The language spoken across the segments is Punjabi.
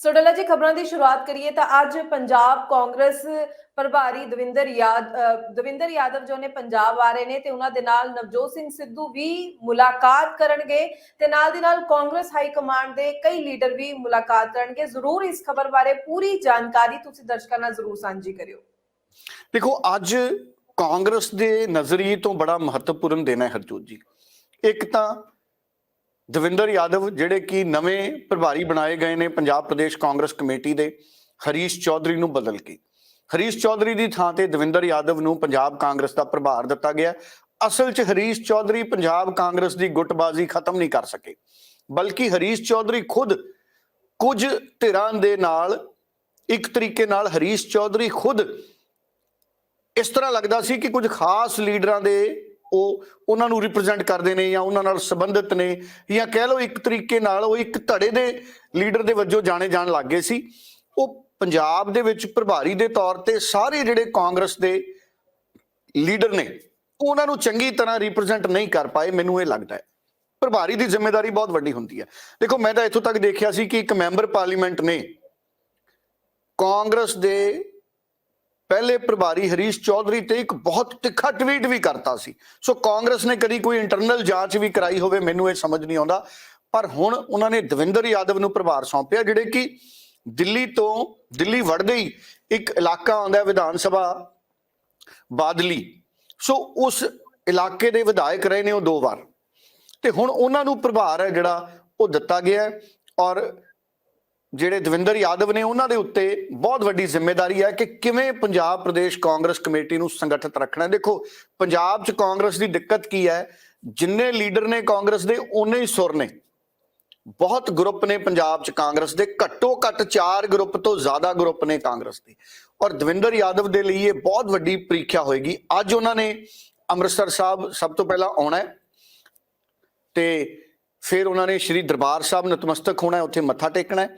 ਸੋ ਜੀ, ਖਬਰਾਂ ਦੀ ਸ਼ੁਰੂਆਤ ਕਰੀਏ ਤਾਂ ਅੱਜ ਪੰਜਾਬ ਕਾਂਗਰਸ ਪ੍ਰਭਾਰੀ ਦਵਿੰਦਰ ਯਾਦ ਦਵਿੰਦਰ ਯਾਦਵ ਜੋ ਨੇ ਪੰਜਾਬ ਆ ਰਹੇ ਨੇ ਤੇ ਉਹਨਾਂ ਦੇ ਨਾਲ ਨਵਜੋਤ ਸਿੰਘ ਸਿੱਧੂ ਵੀ ਮੁਲਾਕਾਤ ਕਰਨਗੇ ਤੇ ਨਾਲ ਦੀ ਨਾਲ ਕਾਂਗਰਸ ਹਾਈ ਕਮਾਂਡ ਦੇ ਕਈ ਲੀਡਰ ਵੀ ਮੁਲਾਕਾਤ ਕਰਨਗੇ। ਜ਼ਰੂਰ ਇਸ ਖਬਰ ਬਾਰੇ ਪੂਰੀ ਜਾਣਕਾਰੀ ਤੁਸੀਂ ਦਰਸ਼ਕਾਂ ਨਾਲ ਜ਼ਰੂਰ ਸਾਂਝੀ ਕਰਿਓ। ਦੇਖੋ, ਅੱਜ ਕਾਂਗਰਸ ਦੇ ਨਜ਼ਰੀਏ ਤੋਂ ਬੜਾ ਮਹੱਤਵਪੂਰਨ ਦਿਨ ਹੈ ਹਰਜੋਤ ਜੀ। ਇੱਕ ਤਾਂ ਦਵਿੰਦਰ ਯਾਦਵ, ਜਿਹੜੇ ਕਿ ਨਵੇਂ ਪ੍ਰਭਾਰੀ ਬਣਾਏ ਗਏ ਨੇ ਪੰਜਾਬ ਪ੍ਰਦੇਸ਼ ਕਾਂਗਰਸ ਕਮੇਟੀ ਦੇ, ਹਰੀਸ਼ ਚੌਧਰੀ ਨੂੰ ਬਦਲ ਕੇ। ਹਰੀਸ਼ ਚੌਧਰੀ ਦੀ ਥਾਂ ਤੇ ਦਵਿੰਦਰ ਯਾਦਵ ਨੂੰ ਪੰਜਾਬ ਕਾਂਗਰਸ ਦਾ ਪ੍ਰਭਾਰ ਦਿੱਤਾ ਗਿਆ। ਅਸਲ 'ਚ ਹਰੀਸ਼ ਚੌਧਰੀ ਪੰਜਾਬ ਕਾਂਗਰਸ ਦੀ ਗੁੱਟਬਾਜ਼ੀ ਖਤਮ ਨਹੀਂ ਕਰ ਸਕੇ, ਬਲਕਿ ਹਰੀਸ਼ ਚੌਧਰੀ ਖੁਦ ਕੁਝ ਧਿਰਾਂ ਦੇ ਨਾਲ, ਇੱਕ ਤਰੀਕੇ ਨਾਲ ਹਰੀਸ਼ ਚੌਧਰੀ ਖੁਦ ਇਸ ਤਰ੍ਹਾਂ ਲੱਗਦਾ ਸੀ ਕਿ ਕੁਝ ਖਾਸ ਲੀਡਰਾਂ ਦੇ ਉਹ ਉਹਨਾਂ ਨੂੰ ਰਿਪਰੈਜ਼ੈਂਟ ਕਰਦੇ ਨੇ ਜਾਂ ਉਹਨਾਂ ਨਾਲ ਸੰਬੰਧਿਤ ਨੇ ਜਾਂ ਕਹਿ ਲਓ ਇੱਕ ਤਰੀਕੇ ਨਾਲ ਉਹ ਇੱਕ ਧੜੇ ਦੇ ਲੀਡਰ ਦੇ ਵਜੋਂ ਜਾਣੇ ਜਾਣ ਲੱਗ ਗਏ ਸੀ। ਉਹ ਪੰਜਾਬ ਦੇ ਵਿੱਚ ਪ੍ਰਭਾਰੀ ਦੇ ਤੌਰ ਤੇ ਸਾਰੇ ਜਿਹੜੇ ਕਾਂਗਰਸ ਦੇ ਲੀਡਰ ਨੇ, ਉਹਨਾਂ ਨੂੰ ਚੰਗੀ ਤਰ੍ਹਾਂ ਰਿਪਰੈਜ਼ੈਂਟ ਨਹੀਂ ਕਰ ਪਾਏ, ਮੈਨੂੰ ਇਹ ਲੱਗਦਾ ਹੈ। ਪ੍ਰਭਾਰੀ ਦੀ ਜ਼ਿੰਮੇਵਾਰੀ ਬਹੁਤ ਵੱਡੀ ਹੁੰਦੀ ਹੈ। ਦੇਖੋ, ਮੈਂ ਤਾਂ ਇੱਥੋਂ ਤੱਕ ਦੇਖਿਆ ਸੀ ਕਿ ਇੱਕ ਮੈਂਬਰ ਪਾਰਲੀਮੈਂਟ ਨੇ ਕਾਂਗਰਸ ਦੇ ਪਹਿਲੇ ਪ੍ਰਭਾਰੀ ਹਰੀਸ਼ ਚੌਧਰੀ ਤੇ ਇੱਕ ਬਹੁਤ ਤਿੱਖਾ ਟਵੀਟ ਵੀ ਕਰਤਾ ਸੀ। ਸੋ ਕਾਂਗਰਸ ਨੇ ਕਦੀ ਕੋਈ ਇੰਟਰਨਲ ਜਾਂਚ ਵੀ ਕਰਾਈ ਹੋਵੇ, ਮੈਨੂੰ ਇਹ ਸਮਝ ਨਹੀਂ ਆਉਂਦਾ। ਪਰ ਹੁਣ ਉਹਨਾਂ ਨੇ ਦਵਿੰਦਰ ਯਾਦਵ ਨੂੰ ਪ੍ਰਭਾਰ ਸੌਂਪਿਆ, ਜਿਹੜੇ ਕਿ ਦਿੱਲੀ ਤੋਂ ਦਿੱਲੀ ਵੜਦੇ ਹੀ ਇੱਕ ਇਲਾਕਾ ਆਉਂਦਾ ਵਿਧਾਨ ਸਭਾ ਬਾਦਲੀ। ਸੋ ਉਸ ਇਲਾਕੇ ਦੇ ਵਿਧਾਇਕ ਰਹੇ ਨੇ ਉਹ ਦੋ ਵਾਰ। ਤੇ ਹੁਣ ਉਹਨਾਂ ਨੂੰ ਪ੍ਰਭਾਰ ਹੈ ਜਿਹੜਾ ਉਹ ਦਿੱਤਾ ਗਿਆ ਔਰ ਜਿਹੜੇ ਦਵਿੰਦਰ ਯਾਦਵ ਨੇ ਉਹਨਾਂ ਦੇ ਉੱਤੇ ਬਹੁਤ ਵੱਡੀ ਜ਼ਿੰਮੇਵਾਰੀ ਹੈ ਕਿ ਕਿਵੇਂ ਪੰਜਾਬ ਪ੍ਰਦੇਸ਼ ਕਾਂਗਰਸ ਕਮੇਟੀ ਨੂੰ ਸੰਗਠਿਤ ਰੱਖਣਾ ਦੇਖੋ, ਪੰਜਾਬ 'ਚ ਕਾਂਗਰਸ ਦੀ ਦਿੱਕਤ ਕੀ ਹੈ? ਜਿੰਨੇ ਲੀਡਰ ਨੇ ਕਾਂਗਰਸ ਦੇ ਉਨੇ ਹੀ ਸੁਰ ਨੇ। ਬਹੁਤ ਗਰੁੱਪ ਨੇ ਪੰਜਾਬ 'ਚ ਕਾਂਗਰਸ ਦੇ, ਘੱਟੋ ਘੱਟ 4 ਗਰੁੱਪ ਤੋਂ ਜ਼ਿਆਦਾ ਗਰੁੱਪ ਨੇ ਕਾਂਗਰਸ ਦੇ। ਔਰ ਦਵਿੰਦਰ ਯਾਦਵ ਦੇ ਲਈ ਇਹ ਬਹੁਤ ਵੱਡੀ ਪ੍ਰੀਖਿਆ ਹੋਏਗੀ। ਅੱਜ ਉਹਨਾਂ ਨੇ ਅੰਮ੍ਰਿਤਸਰ ਸਾਹਿਬ ਸਭ ਤੋਂ ਪਹਿਲਾਂ ਆਉਣਾ ਹੈ ਤੇ ਫਿਰ ਉਹਨਾਂ ਨੇ ਸ਼੍ਰੀ ਦਰਬਾਰ ਸਾਹਿਬ ਨਤਮਸਤਕ ਹੋਣਾ ਹੈ, ਉੱਥੇ ਮੱਥਾ ਟੇਕਣਾ ਹੈ।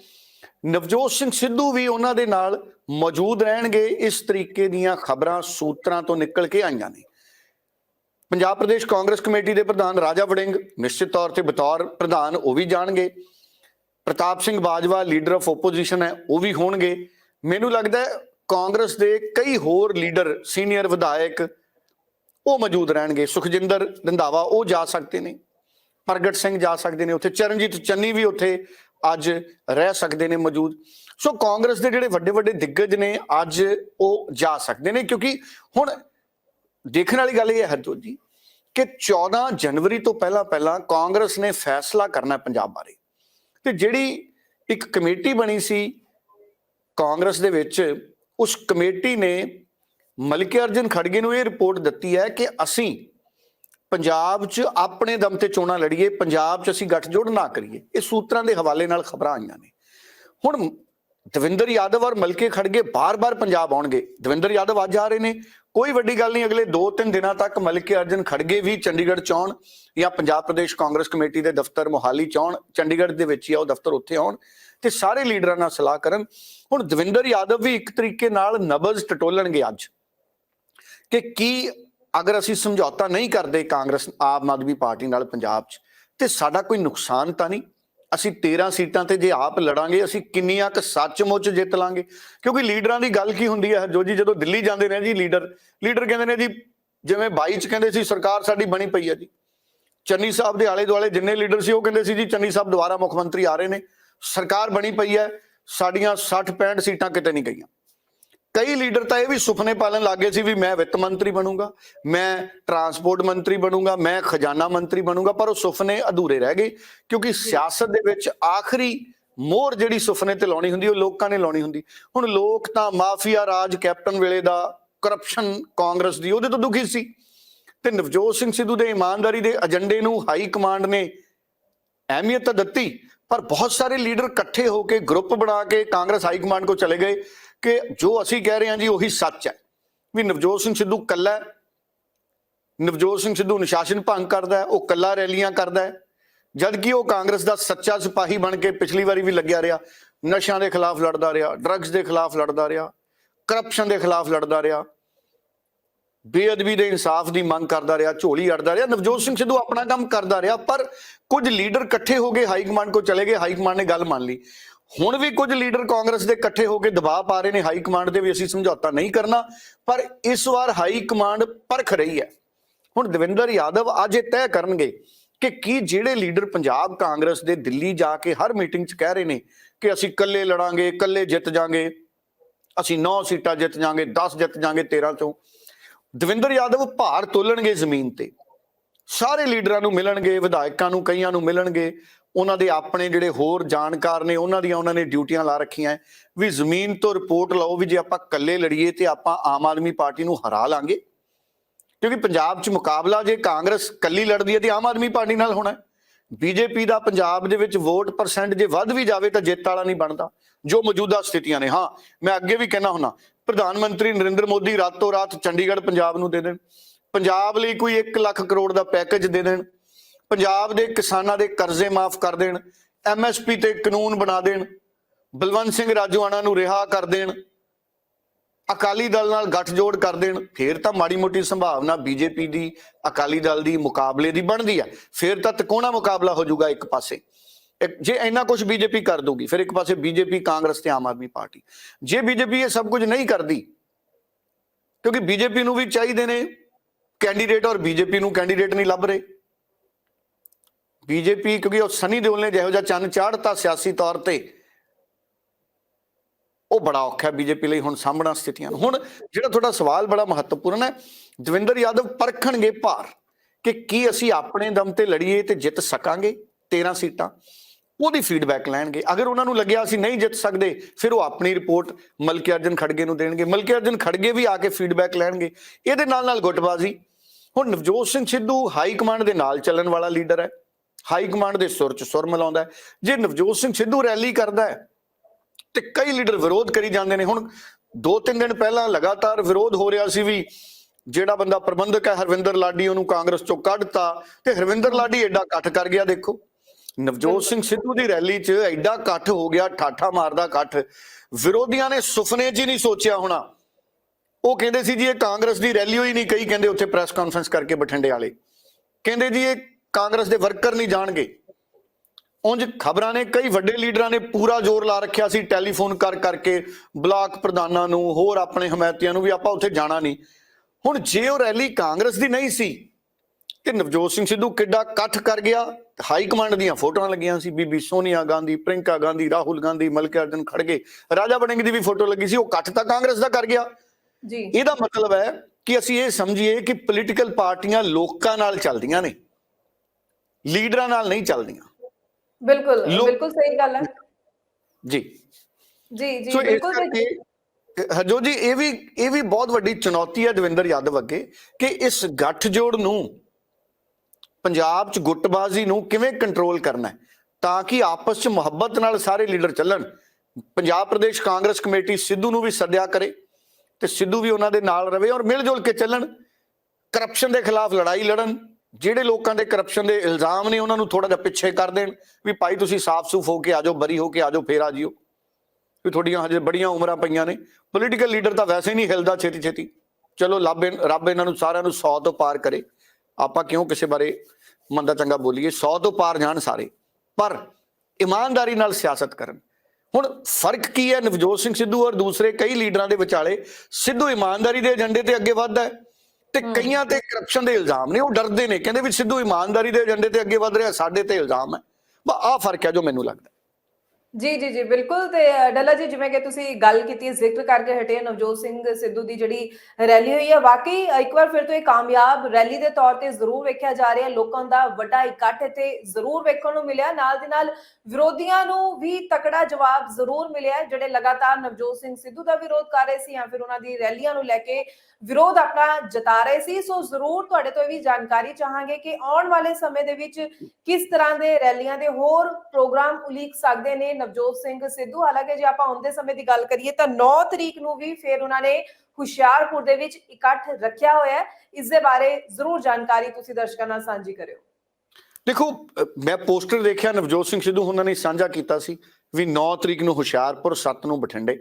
ਨਵਜੋਤ ਸਿੰਘ ਸਿੱਧੂ ਵੀ ਉਹਨਾਂ ਦੇ ਨਾਲ ਮੌਜੂਦ ਰਹਿਣਗੇ। ਇਸ ਤਰੀਕੇ ਦੀਆਂ ਖਬਰਾਂ ਸੂਤਰਾਂ ਤੋਂ ਨਿਕਲ ਕੇ ਆਈਆਂ ਨੇ। ਪੰਜਾਬ ਪ੍ਰਦੇਸ਼ ਕਾਂਗਰਸ ਕਮੇਟੀ ਦੇ ਪ੍ਰਧਾਨ ਰਾਜਾ ਵੜਿੰਗ, ਨਿਸ਼ਚਿਤ ਤੌਰ ਤੇ ਬਤੌਰ ਪ੍ਰਧਾਨ ਉਹ ਵੀ ਜਾਣਗੇ। Partap Singh Bajwa, leader of opposition ਹੈ, ਉਹ ਵੀ ਹੋਣਗੇ। ਮੈਨੂੰ ਲੱਗਦਾ ਹੈ ਕਾਂਗਰਸ ਦੇ ਕਈ ਹੋਰ ਲੀਡਰ, ਸੀਨੀਅਰ ਵਿਧਾਇਕ ਉਹ ਮੌਜੂਦ ਰਹਿਣਗੇ। ਸੁਖਜਿੰਦਰ ਰੰਧਾਵਾ ਉਹ ਜਾ ਸਕਦੇ ਨੇ, ਪ੍ਰਗਟ ਸਿੰਘ ਜਾ ਸਕਦੇ ਨੇ। ਉੱਥੇ ਚਰਨਜੀਤ ਚੰਨੀ ਵੀ ਉੱਥੇ ਅੱਜ ਰਹਿ ਸਕਦੇ ਨੇ ਮੌਜੂਦ। ਸੋ ਕਾਂਗਰਸ ਦੇ ਜਿਹੜੇ ਵੱਡੇ ਵੱਡੇ ਦਿੱਗਜ ਨੇ, ਅੱਜ ਉਹ ਜਾ ਸਕਦੇ ਨੇ ਕਿਉਂਕਿ ਹੁਣ ਦੇਖਣ ਵਾਲੀ ਗੱਲ ਇਹ ਹੈ ਹਰਜੋਤ ਜੀ ਕਿ 14 ਜਨਵਰੀ ਤੋਂ ਪਹਿਲਾਂ ਪਹਿਲਾਂ ਕਾਂਗਰਸ ਨੇ ਫੈਸਲਾ ਕਰਨਾ ਪੰਜਾਬ ਬਾਰੇ। ਤੇ ਜਿਹੜੀ ਇੱਕ ਕਮੇਟੀ ਬਣੀ ਸੀ ਕਾਂਗਰਸ ਦੇ ਵਿੱਚ, ਉਸ ਕਮੇਟੀ ਨੇ ਮਲਿਕ ਅਰਜਨ ਖੜਗੇ ਨੂੰ ਇਹ ਰਿਪੋਰਟ ਦਿੱਤੀ ਹੈ ਕਿ ਅਸੀਂ ਪੰਜਾਬ 'ਚ ਆਪਣੇ ਦਮ ਤੇ ਚੋਣਾਂ ਲੜੀਏ, ਪੰਜਾਬ 'ਚ ਅਸੀਂ ਗੱਠਜੋੜ ਨਾ ਕਰੀਏ। ਇਹ ਸੂਤਰਾਂ ਦੇ ਹਵਾਲੇ ਨਾਲ ਖਬਰਾਂ ਆਈਆਂ ਨੇ। ਹੁਣ ਦਵਿੰਦਰ ਯਾਦਵ ਔਰ ਮਲਕੇ ਖੜਗੇ, ਬਾਰ-ਬਾਰ ਪੰਜਾਬ ਆਉਣਗੇ। ਦਵਿੰਦਰ ਯਾਦਵ ਅੱਜ ਆ ਰਹੇ ਨੇ। ਕੋਈ ਵੱਡੀ ਗੱਲ ਨਹੀਂ, ਅਗਲੇ 2-3 ਦਿਨਾਂ ਤੱਕ ਮਲਕੇ ਅਰਜਨ ਖੜਗੇ ਵੀ ਚੰਡੀਗੜ੍ਹ ਚੌਣ ਜਾਂ ਪੰਜਾਬ ਪ੍ਰਦੇਸ਼ ਕਾਂਗਰਸ ਕਮੇਟੀ ਦੇ ਦਫ਼ਤਰ ਮੋਹਾਲੀ ਚੌਣ, ਚੰਡੀਗੜ੍ਹ ਦੇ ਵਿੱਚ ਹੀ ਆ, ਉਹ ਦਫ਼ਤਰ ਉੱਥੇ ਆਉਣ ਤੇ ਸਾਰੇ ਲੀਡਰਾਂ ਨਾਲ ਸਲਾਹ ਕਰਨ। ਹੁਣ ਦਵਿੰਦਰ ਯਾਦਵ ਵੀ ਇੱਕ ਤਰੀਕੇ ਨਾਲ ਨਬਜ਼ ਟਟੋਲਣਗੇ ਅੱਜ ਕਿ ਕੀ ਅਗਰ ਅਸੀਂ ਸਮਝੌਤਾ ਨਹੀਂ ਕਰਦੇ ਕਾਂਗਰਸ, ਆਮ ਆਦਮੀ ਪਾਰਟੀ ਨਾਲ ਪੰਜਾਬ 'ਚ, ਤੇ ਸਾਡਾ ਕੋਈ ਨੁਕਸਾਨ ਤਾਂ ਨਹੀਂ? ਅਸੀਂ 13 ਸੀਟਾਂ ਤੇ ਜੇ ਆਪ ਲੜਾਂਗੇ, ਅਸੀਂ ਕਿੰਨੀਆਂ ਕੁ ਸੱਚਮੁੱਚ ਜਿੱਤ ਲਾਂਗੇ? ਕਿਉਂਕਿ ਲੀਡਰਾਂ ਦੀ ਗੱਲ ਕੀ ਹੁੰਦੀ ਹੈ, ਜੋ ਜੀ ਜਦੋਂ ਦਿੱਲੀ ਜਾਂਦੇ ਨੇ ਜੀ ਲੀਡਰ ਲੀਡਰ ਕਹਿੰਦੇ ਨੇ ਜੀ, ਜਿਵੇਂ 22 ਚ ਕਹਿੰਦੇ ਸੀ, ਸਰਕਾਰ ਸਾਡੀ ਬਣੀ ਪਈ ਹੈ ਜੀ। ਚੰਨੀ ਸਾਹਿਬ ਦੇ ਆਲੇ ਦੁਆਲੇ ਜਿੰਨੇ ਲੀਡਰ ਸੀ, ਉਹ ਕਹਿੰਦੇ ਸੀ ਜੀ, ਚੰਨੀ ਸਾਹਿਬ ਦੁਬਾਰਾ ਮੁੱਖ ਮੰਤਰੀ ਆ ਰਹੇ ਨੇ। ਸਰਕਾਰ ਬਣੀ ਪਈ ਹੈ, ਸਾਡੀਆਂ 60 65 ਸੀਟਾਂ ਕਿਤੇ ਨਹੀਂ ਗਈਆਂ। ਕਈ ਲੀਡਰ ਤਾਂ ਇਹ ਵੀ ਸੁਪਨੇ ਪਾਲਣ ਲੱਗੇ ਸੀ ਵੀ ਮੈਂ ਵਿੱਤ ਮੰਤਰੀ ਬਣੂੰਗਾ, ਮੈਂ ਟਰਾਂਸਪੋਰਟ ਮੰਤਰੀ ਬਣੂੰਗਾ, ਮੈਂ ਖਜ਼ਾਨਾ ਮੰਤਰੀ ਬਣੂੰਗਾ, ਪਰ ਉਹ ਸੁਪਨੇ ਅਧੂਰੇ ਰਹਿ ਗਏ ਕਿਉਂਕਿ ਸਿਆਸਤ ਦੇ ਵਿੱਚ ਆਖਰੀ ਮੋਹਰ ਜਿਹੜੀ ਸੁਪਨੇ ਤੇ ਲਾਉਣੀ ਹੁੰਦੀ, ਉਹ ਲੋਕਾਂ ਨੇ ਲਾਉਣੀ ਹੁੰਦੀ। ਹੁਣ ਲੋਕ ਤਾਂ ਮਾਫੀਆ ਰਾਜ, ਕੈਪਟਨ ਵੇਲੇ ਦਾ ਕਰਪਸ਼ਨ ਕਾਂਗਰਸ ਦੀ, ਉਹਦੇ ਤੋਂ ਦੁਖੀ ਸੀ। ਤੇ ਨਵਜੋਤ ਸਿੰਘ ਸਿੱਧੂ ਦੇ ਇਮਾਨਦਾਰੀ ਦੇ ਏਜੰਡੇ ਨੂੰ ਹਾਈ ਕਮਾਂਡ ਨੇ ਅਹਿਮੀਅਤ ਤਾਂ ਦਿੱਤੀ, ਪਰ ਬਹੁਤ ਸਾਰੇ ਲੀਡਰ ਇਕੱਠੇ ਹੋ ਕੇ ਗਰੁੱਪ ਬਣਾ ਕੇ ਕਾਂਗਰਸ ਹਾਈ ਕਮਾਂਡ ਕੋ ਚਲੇ ਗਏ। ਕਿ ਜੋ ਅਸੀਂ ਕਹਿ ਰਹੇ ਹਾਂ ਜੀ ਉਹੀ ਸੱਚ ਹੈ। ਵੀ ਨਵਜੋਤ ਸਿੰਘ ਸਿੱਧੂ ਕੱਲਾ ਨਵਜੋਤ ਸਿੰਘ ਸਿੱਧੂ ਅਨੁਸ਼ਾਸਨ ਭੰਗ ਕਰਦਾ ਉਹ ਕੱਲਾ ਰੈਲੀਆਂ ਕਰਦਾ ਹੈ। ਜਦ ਕਿ ਉਹ ਕਾਂਗਰਸ ਦਾ ਸੱਚਾ ਸਿਪਾਹੀ ਬਣ ਕੇ ਪਿਛਲੀ ਵਾਰੀ ਵੀ ਲੱਗਿਆ ਰਿਹਾ, ਨਸ਼ਿਆਂ ਦੇ ਖਿਲਾਫ ਲੜਦਾ ਰਿਹਾ ਡਰੱਗਸ ਦੇ ਖਿਲਾਫ ਲੜਦਾ ਰਿਹਾ ਕਰਪਸ਼ਨ ਦੇ ਖਿਲਾਫ ਲੜਦਾ ਰਿਹਾ, ਬੇਅਦਬੀ ਦੇ ਇਨਸਾਫ ਦੀ ਮੰਗ ਕਰਦਾ ਰਿਹਾ, ਝੋਲੀ ਅੜਦਾ ਰਿਹਾ, ਨਵਜੋਤ ਸਿੰਘ ਸਿੱਧੂ ਆਪਣਾ ਕੰਮ ਕਰਦਾ ਰਿਹਾ, ਪਰ ਕੁਝ ਲੀਡਰ ਇਕੱਠੇ ਹੋ ਗਏ ਹਾਈ ਕਮਾਂਡ ਕੋ ਚਲੇ ਗਏ, ਹਾਈ ਕਮਾਂਡ ਨੇ ਗੱਲ ਮੰਨ ਲਈ। ਹੁਣ ਵੀ ਕੁਝ ਲੀਡਰ ਕਾਂਗਰਸ ਦੇ ਇਕੱਠੇ ਹੋ ਕੇ ਦਬਾਅ ਪਾ ਰਹੇ ਨੇ, ਹਾਈ ਕਮਾਂਡ ਦੇ ਵੀ ਅਸੀਂ ਸਮਝੌਤਾ ਨਹੀਂ ਕਰਨਾ, ਪਰ ਇਸ ਵਾਰ ਹਾਈ ਕਮਾਂਡ ਪਰਖ ਰਹੀ ਹੈ। ਹੁਣ ਦਵਿੰਦਰ ਯਾਦਵ ਅੱਜ ਇਹ ਤੈਅ ਕਰਨਗੇ ਕਿ ਕੀ ਜਿਹੜੇ ਲੀਡਰ ਪੰਜਾਬ ਕਾਂਗਰਸ ਦੇ ਦਿੱਲੀ ਜਾ ਕੇ ਹਰ ਮੀਟਿੰਗ 'ਚ ਕਹਿ ਰਹੇ ਨੇ ਕਿ ਅਸੀਂ ਇਕੱਲੇ ਲੜਾਂਗੇ, ਇਕੱਲੇ ਜਿੱਤ ਜਾਾਂਗੇ, ਅਸੀਂ 9 ਸੀਟਾਂ ਜਿੱਤ ਜਾਾਂਗੇ 10 ਜਿੱਤ ਜਾਾਂਗੇ 13 ਚੋਂ। ਦਵਿੰਦਰ ਯਾਦਵ ਭਾਰ ਤੋਲਣਗੇ ਜ਼ਮੀਨ ਤੇ। ਸਾਰੇ ਲੀਡਰਾਂ ਨੂੰ ਮਿਲਣਗੇ, ਵਿਧਾਇਕਾਂ ਨੂੰ, ਕਈਆਂ ਨੂੰ ਮਿਲਣਗੇ ਉਹਨਾਂ ਦੇ ਆਪਣੇ ਜਿਹੜੇ ਹੋਰ ਜਾਣਕਾਰ ਨੇ, ਉਹਨਾਂ ਦੀਆਂ ਉਹਨਾਂ ਨੇ ਡਿਊਟੀਆਂ ਲਾ ਰੱਖੀਆਂ ਵੀ ਜ਼ਮੀਨ ਤੋਂ ਰਿਪੋਰਟ ਲਓ ਵੀ ਜੇ ਆਪਾਂ ਇਕੱਲੇ ਲੜੀਏ ਤੇ ਆਪਾਂ ਆਮ ਆਦਮੀ ਪਾਰਟੀ ਨੂੰ ਹਰਾ ਲਾਂਗੇ। ਕਿਉਂਕਿ ਪੰਜਾਬ 'ਚ ਮੁਕਾਬਲਾ ਜੇ ਕਾਂਗਰਸ ਇਕੱਲੀ ਲੜਦੀ ਹੈ ਤੇ ਆਮ ਆਦਮੀ ਪਾਰਟੀ ਨਾਲ ਹੋਣਾ ਬੀਜੇਪੀ ਦਾ ਪੰਜਾਬ ਦੇ ਵਿੱਚ ਵੋਟ ਪਰਸੈਂਟ ਜੇ ਵੱਧ ਵੀ ਜਾਵੇ ਤਾਂ ਜਿੱਤ ਵਾਲਾ ਨਹੀਂ ਬਣਦਾ। ਜੋ ਮੌਜੂਦਾ ਸਥਿਤੀਆਂ ਨੇ, ਹਾਂ, ਮੈਂ ਅੱਗੇ ਵੀ ਕਹਿਣਾ ਹੁਣਾ ਪ੍ਰਧਾਨ ਮੰਤਰੀ ਨਰਿੰਦਰ ਮੋਦੀ ਰਾਤੋਂ ਰਾਤ ਚੰਡੀਗੜ੍ਹ ਪੰਜਾਬ ਨੂੰ ਦੇ ਦੇਣ। ਪੰਜਾਬ ਲਈ ਕੋਈ 1 ਲੱਖ ਕਰੋੜ ਦਾ ਪੈਕੇਜ ਦੇ ਦੇਣ। ਪੰਜਾਬ ਦੇ ਕਿਸਾਨਾਂ ਦੇ ਕਰਜ਼ੇ ਮਾਫ ਕਰ ਦੇਣ ਐਮਐਸਪੀ ਤੇ ਕਾਨੂੰਨ ਬਣਾ ਦੇਣ, ਬਲਵੰਤ ਸਿੰਘ ਰਾਜੂਆਣਾ ਨੂੰ ਰਿਹਾ ਕਰ ਦੇਣ, ਅਕਾਲੀ ਦਲ ਨਾਲ ਗੱਠਜੋੜ ਕਰ ਦੇਣ, ਫੇਰ ਤਾਂ ਮਾੜੀ ਮੋਟੀ ਸੰਭਾਵਨਾ ਬੀਜੇਪੀ ਦੀ, ਅਕਾਲੀ ਦਲ ਦੀ ਮੁਕਾਬਲੇ ਦੀ ਬਣਦੀ ਹੈ ਫੇਰ ਤਾਂ ਤਕੋਣਾ ਮੁਕਾਬਲਾ ਹੋ ਜਾਊਗਾ ਇੱਕ ਪਾਸੇ। ਜੇ ਇੰਨਾ ਕੁਝ ਬੀਜੇਪੀ ਕਰ ਦੂਗੀ ਫਿਰ ਇੱਕ ਪਾਸੇ ਬੀਜੇਪੀ, ਕਾਂਗਰਸ ਤੇ ਆਮ ਆਦਮੀ ਪਾਰਟੀ। ਜੇ ਬੀਜੇਪੀ ਇਹ ਸਭ ਕੁਝ ਨਹੀਂ ਕਰਦੀ, ਕਿਉਂਕਿ ਬੀਜੇਪੀ ਨੂੰ ਵੀ ਚਾਹੀਦੇ ਨੇ ਕੈਂਡੀਡੇਟ ਔਰ ਬੀਜੇਪੀ ਨੂੰ ਕੈਂਡੀਡੇਟ ਨਹੀਂ ਲੱਭ ਰਹੇ। ਬੀਜੇਪੀ, ਕਿਉਂਕਿ ਉਹ ਸਨੀ ਦਿਓਲ ਨੇ ਜਿਹੋ ਜਿਹਾ ਚੰਨ ਚਾੜਤਾ ਸਿਆਸੀ ਤੌਰ ਤੇ, ਉਹ ਬੜਾ ਔਖਾ ਹੈ ਬੀਜੇਪੀ ਲਈ ਹੁਣ ਸਾਹਮਣਾ ਸਥਿਤੀਆਂ ਨੂੰ। ਹੁਣ ਜਿਹੜਾ ਤੁਹਾਡਾ ਸਵਾਲ ਬੜਾ ਮਹੱਤਵਪੂਰਨ ਹੈ, ਦਵਿੰਦਰ ਯਾਦਵ ਪਰਖਣਗੇ ਭਾਰ ਕਿ ਕੀ ਅਸੀਂ ਆਪਣੇ ਦਮ ਤੇ ਲੜੀਏ ਤੇ ਜਿੱਤ ਸਕਾਂਗੇ 13 ਸੀਟਾਂ, ਉਹਦੀ ਫੀਡਬੈਕ ਲੈਣਗੇ। ਅਗਰ ਉਹਨਾਂ ਨੂੰ ਲੱਗਿਆ ਅਸੀਂ ਨਹੀਂ ਜਿੱਤ ਸਕਦੇ, ਫਿਰ ਉਹ ਆਪਣੀ ਰਿਪੋਰਟ ਮਲਕੀ ਅਰਜਨ ਖੜਗੇ ਨੂੰ ਦੇਣਗੇ। ਮਲਕੀ ਅਰਜਨ ਖੜਗੇ ਵੀ ਆ ਕੇ ਫੀਡਬੈਕ ਲੈਣਗੇ। ਇਹਦੇ ਨਾਲ ਨਾਲ ਗੁੱਟਬਾਜ਼ੀ। ਹੁਣ ਨਵਜੋਤ ਸਿੰਘ ਸਿੱਧੂ ਹਾਈ ਕਮਾਂਡ ਦੇ ਨਾਲ ਚੱਲਣ ਵਾਲਾ ਲੀਡਰ ਹੈ। ਹਾਈ ਕਮਾਂਡ ਦੇ ਸੁਰ ਚ ਸੁਰ ਮਿਲਾਉਂਦਾ ਜੇ ਨਵਜੋਤ ਸਿੰਘ ਸਿੱਧੂ ਰੈਲੀ ਕਰਦਾ ਹੈ ਤੇ ਕਈ ਲੀਡਰ ਵਿਰੋਧ ਕਰੀ ਜਾਂਦੇ ਨੇ। ਹੁਣ ਦੋ ਤਿੰਨ ਦਿਨ ਪਹਿਲਾਂ ਲਗਾਤਾਰ ਵਿਰੋਧ ਹੋ ਰਿਹਾ ਸੀ ਵੀ ਜਿਹੜਾ ਬੰਦਾ ਪ੍ਰਬੰਧਕ ਹੈ, ਹਰਵਿੰਦਰ ਲਾਡੀ, ਉਹਨੂੰ ਕਾਂਗਰਸ ਚੋਂ ਕੱਢਤਾ ਤੇ ਹਰਵਿੰਦਰ ਲਾਡੀ ਐਡਾ ਇਕੱਠ ਕਰ ਗਿਆ, ਦੇਖੋ। ਨਵਜੋਤ ਸਿੰਘ ਸਿੱਧੂ ਦੀ ਰੈਲੀ 'ਚ ਐਡਾ ਇਕੱਠ ਹੋ ਗਿਆ, ਠਾਠਾ ਮਾਰਦਾ ਇਕੱਠ। ਵਿਰੋਧੀਆਂ ਨੇ ਸੁਪਨੇ 'ਚ ਹੀ ਨਹੀਂ ਸੋਚਿਆ ਹੋਣਾ। ਉਹ ਕਹਿੰਦੇ ਸੀ ਜੀ, ਇਹ ਕਾਂਗਰਸ ਦੀ ਰੈਲੀ ਹੋਈ ਨਹੀਂ, ਕਈ ਕਹਿੰਦੇ ਉੱਥੇ ਪ੍ਰੈਸ ਕਾਨਫਰੰਸ ਕਰਕੇ ਬਠਿੰਡੇ ਵਾਲੇ। ਕਹਿੰਦੇ ਜੀ, ਇਹ ਕਾਂਗਰਸ ਦੇ ਵਰਕਰ ਨਹੀਂ ਜਾਣਗੇ। ਉਂਝ ਖਬਰਾਂ ਨੇ ਕਈ ਵੱਡੇ ਲੀਡਰਾਂ ਨੇ ਪੂਰਾ ਜ਼ੋਰ ਲਾ ਰੱਖਿਆ ਸੀ ਟੈਲੀਫੋਨ ਕਰ ਕਰਕੇ ਬਲਾਕ ਪ੍ਰਧਾਨਾਂ ਨੂੰ ਹੋਰ ਆਪਣੇ ਹਮਾਇਤੀਆਂ ਨੂੰ ਵੀ ਆਪਾਂ ਉੱਥੇ ਜਾਣਾ ਨਹੀਂ। ਹੁਣ ਜੇ ਉਹ ਰੈਲੀ ਕਾਂਗਰਸ ਦੀ ਨਹੀਂ ਸੀ ਕਿ ਨਵਜੋਤ ਸਿੰਘ ਸਿੱਧੂ ਕਿੱਡਾ ਇਕੱਠ ਕਰ ਗਿਆ ਹਾਈ ਕਮਾਂਡ ਦੀਆਂ ਫੋਟੋਆਂ ਲੱਗੀਆਂ ਸੀ ਬੀਬੀ ਸੋਨੀਆ ਗਾਂਧੀ ਪ੍ਰਿੰਕਾ ਗਾਂਧੀ ਰਾਹੁਲ ਗਾਂਧੀ ਮਲਕੇ ਅਰਜਨ ਖੜਗੇ ਰਾਜਾ ਵੜਿੰਗ ਦੀ ਵੀ ਫੋਟੋ ਲੱਗੀ ਸੀ ਉਹ ਇਕੱਠ ਤਾਂ ਕਾਂਗਰਸ ਦਾ ਕਰ ਗਿਆ। ਜੀ। ਇਹਦਾ ਮਤਲਬ ਹੈ ਕਿ ਅਸੀਂ ਇਹ ਸਮਝੀਏ ਕਿ ਪੋਲੀਟੀਕਲ ਪਾਰਟੀਆਂ ਲੋਕਾਂ ਨਾਲ ਚੱਲਦੀਆਂ ਨੇ। ਲੀਡਰਾਂ ਨਾਲ ਨਹੀਂ ਚੱਲਦੀਆਂ। ਬਿਲਕੁਲ ਲੋਕ- ਬਿਲਕੁਲ ਸਹੀ ਗੱਲ ਹੈ। ਜੀ। ਜੀ ਜੀ ਬਿਲਕੁਲ ਹਰਜੋਤ ਜੀ ਇਹ ਵੀ ਇਹ ਵੀ ਬਹੁਤ ਵੱਡੀ ਚੁਣੌਤੀ ਹੈ ਦਵਿੰਦਰ ਯਾਦਵ ਅੱਗੇ ਕਿ ਇਸ ਗੱਠਜੋੜ ਨੂੰ ਪੰਜਾਬ 'ਚ ਗੁੱਟਬਾਜ਼ੀ ਨੂੰ ਕਿਵੇਂ ਕੰਟਰੋਲ ਕਰਨਾ ਹੈ ਤਾਂ ਕਿ ਆਪਸ 'ਚ ਮੁਹੱਬਤ ਨਾਲ ਸਾਰੇ ਲੀਡਰ ਚੱਲਣ। ਪੰਜਾਬ ਪ੍ਰਦੇਸ਼ ਕਾਂਗਰਸ ਕਮੇਟੀ ਸਿੱਧੂ ਨੂੰ ਵੀ ਸੱਦਿਆ ਕਰੇ ਤੇ ਸਿੱਧੂ ਵੀ ਉਹਨਾਂ ਦੇ ਨਾਲ ਰਵੇ ਔਰ ਮਿਲ ਜੁਲ ਕੇ ਚੱਲਣ। ਕਰਪਸ਼ਨ ਦੇ ਖਿਲਾਫ ਲੜਾਈ ਲੜਨ। ਜਿਹੜੇ ਲੋਕਾਂ ਦੇ ਕਰਪਸ਼ਨ ਦੇ ਇਲਜ਼ਾਮ ਨੇ, ਉਹਨਾਂ ਨੂੰ ਥੋੜਾ ਜਿਹਾ ਪਿੱਛੇ ਕਰ ਦੇਣ ਵੀ ਭਾਈ ਤੁਸੀਂ ਸਾਫ਼ ਸੂਫ ਹੋ ਕੇ ਆਜੋ ਬਰੀ ਹੋ ਕੇ ਆਜੋ ਫੇਰ ਆ ਜਿਓ। ਵੀ ਤੁਹਾਡੀਆਂ ਹਜੇ ਬੜੀਆਂ ਉਮਰਾਂ ਪਈਆਂ ਨੇ। ਪੋਲੀਟੀਕਲ ਲੀਡਰ ਤਾਂ ਵੈਸੇ ਹੀ ਨਹੀਂ ਹਿਲਦਾ ਛੇਤੀ ਛੇਤੀ ਚਲੋ, ਲੱਭ ਇਨ- ਰੱਬ ਇਹਨਾਂ ਨੂੰ, ਸਾਰਿਆਂ ਨੂੰ 100 ਤੋਂ ਪਾਰ ਕਰੇ। ਆਪਾਂ ਕਿਉਂ ਕਿਸੇ ਬਾਰੇ ਮੰਦਾ ਚੰਗਾ ਬੋਲੀਏ? 100 ਤੋਂ ਪਾਰ ਜਾਣ ਸਾਰੇ। ਪਰ ਇਮਾਨਦਾਰੀ ਨਾਲ ਸਿਆਸਤ ਕਰਨ। ਹੁਣ ਫ਼ਰਕ ਕੀ ਹੈ? ਨਵਜੋਤ ਸਿੰਘ ਸਿੱਧੂ ਔਰ ਦੂਸਰੇ ਕਈ ਲੀਡਰਾਂ ਦੇ ਵਿਚਾਲੇ ਸਿੱਧੂ ਇਮਾਨਦਾਰੀ ਦੇ ਏਜੰਡੇ ਤੇ ਅੱਗੇ ਵੱਧਦਾ ਹੈ। ਤੇ ਕਈਆਂ ਤੇ ਕਰਪਸ਼ਨ ਦੇ ਇਲਜ਼ਾਮ ਨੇ ਉਹ ਡਰਦੇ ਨੇ ਕਹਿੰਦੇ ਵੀ ਸਿੱਧੂ ਇਮਾਨਦਾਰੀ ਦੇ ਏਜੰਡੇ ਤੇ ਅੱਗੇ ਵੱਧ ਰਿਹਾ ਸਾਡੇ ਤੇ ਇਲਜ਼ਾਮ ਹੈ। ਬਸ ਆਹ ਫ਼ਰਕ ਹੈ ਜੋ ਮੈਨੂੰ ਲੱਗਦਾ। ਜੀ ਜੀ ਜੀ ਬਿਲਕੁਲ ਤੇ ਡੱਲਾ ਜੀ ਜਿਵੇਂ ਕਿ ਤੁਸੀਂ ਗੱਲ ਕੀਤੀ ਜ਼ਿਕਰ ਕਰਕੇ ਹਟੇ ਨਵਜੋਤ ਸਿੰਘ ਸਿੱਧੂ ਦੀ ਜਿਹੜੀ ਰੈਲੀ ਹੋਈ ਹੈ ਵਾਕਈ ਇੱਕ ਵਾਰ ਫਿਰ ਤੋਂ ਇਹ ਕਾਮਯਾਬ ਰੈਲੀ ਦੇ ਤੌਰ ਤੇ ਜ਼ਰੂਰ ਵੇਖਿਆ ਜਾ ਰਿਹਾ ਲੋਕਾਂ ਦਾ ਵੱਡਾ ਇਕੱਠ ਇੱਥੇ ਜ਼ਰੂਰ ਵੇਖਣ ਨੂੰ ਮਿਲਿਆ ਨਾਲ ਦੇ ਨਾਲ ਵਿਰੋਧੀਆਂ ਨੂੰ ਵੀ ਤਕੜਾ ਜਵਾਬ ਜ਼ਰੂਰ ਮਿਲਿਆ ਜਿਹੜੇ ਲਗਾਤਾਰ ਨਵਜੋਤ ਸਿੰਘ ਸਿੱਧੂ ਦਾ ਵਿਰੋਧ ਕਰ ਰਹੇ ਸੀ ਜਾਂ ਫਿਰ ਉਹਨਾਂ ਦੀ ਰੈਲੀਆਂ ਨੂੰ ਲੈ ਕੇ ਵਿਰੋਧ ਆਪਣਾ ਜਤਾ ਰਹੇ ਸੀ। ਸੋ ਜ਼ਰੂਰ ਤੁਹਾਡੇ ਤੋਂ ਇਹ ਵੀ ਜਾਣਕਾਰੀ ਚਾਹਾਂਗੇ ਕਿ ਆਉਣ ਵਾਲੇ ਸਮੇਂ ਦੇ ਵਿੱਚ ਕਿਸ ਤਰ੍ਹਾਂ ਦੇ ਰੈਲੀਆਂ ਦੇ ਹੋਰ ਪ੍ਰੋਗਰਾਮ ਉਲੀਕ ਸਕਦੇ ਨੇ ਨਵਜੋਤ ਸਿੰਘ ਸਿੱਧੂ। ਹਾਲਾਂਕਿ ਜੇ ਆਪਾਂ ਆਉਂਦੇ ਸਮੇਂ ਦੀ ਗੱਲ ਕਰੀਏ ਤਾਂ 9 ਤਰੀਕ ਨੂੰ ਵੀ ਫਿਰ ਉਹਨਾਂ ਨੇ ਹੁਸ਼ਿਆਰਪੁਰ ਦੇ ਵਿੱਚ ਇਕੱਠ ਰੱਖਿਆ ਹੋਇਆ ਹੈ। ਇਸ ਦੇ ਬਾਰੇ ਜ਼ਰੂਰ ਜਾਣਕਾਰੀ ਤੁਸੀਂ ਦਰਸ਼ਕਾਂ ਨਾਲ ਸਾਂਝੀ ਕਰਿਓ। ਦੇਖੋ ਮੈਂ ਪੋਸਟਰ ਦੇਖਿਆ, ਨਵਜੋਤ ਸਿੰਘ ਸਿੱਧੂ ਉਹਨਾਂ ਨੇ ਸਾਂਝਾ ਕੀਤਾ ਸੀ ਵੀ 9 ਤਰੀਕ ਨੂੰ ਹੁਸ਼ਿਆਰਪੁਰ 7 ਨੂੰ ਬਠਿੰਡੇ।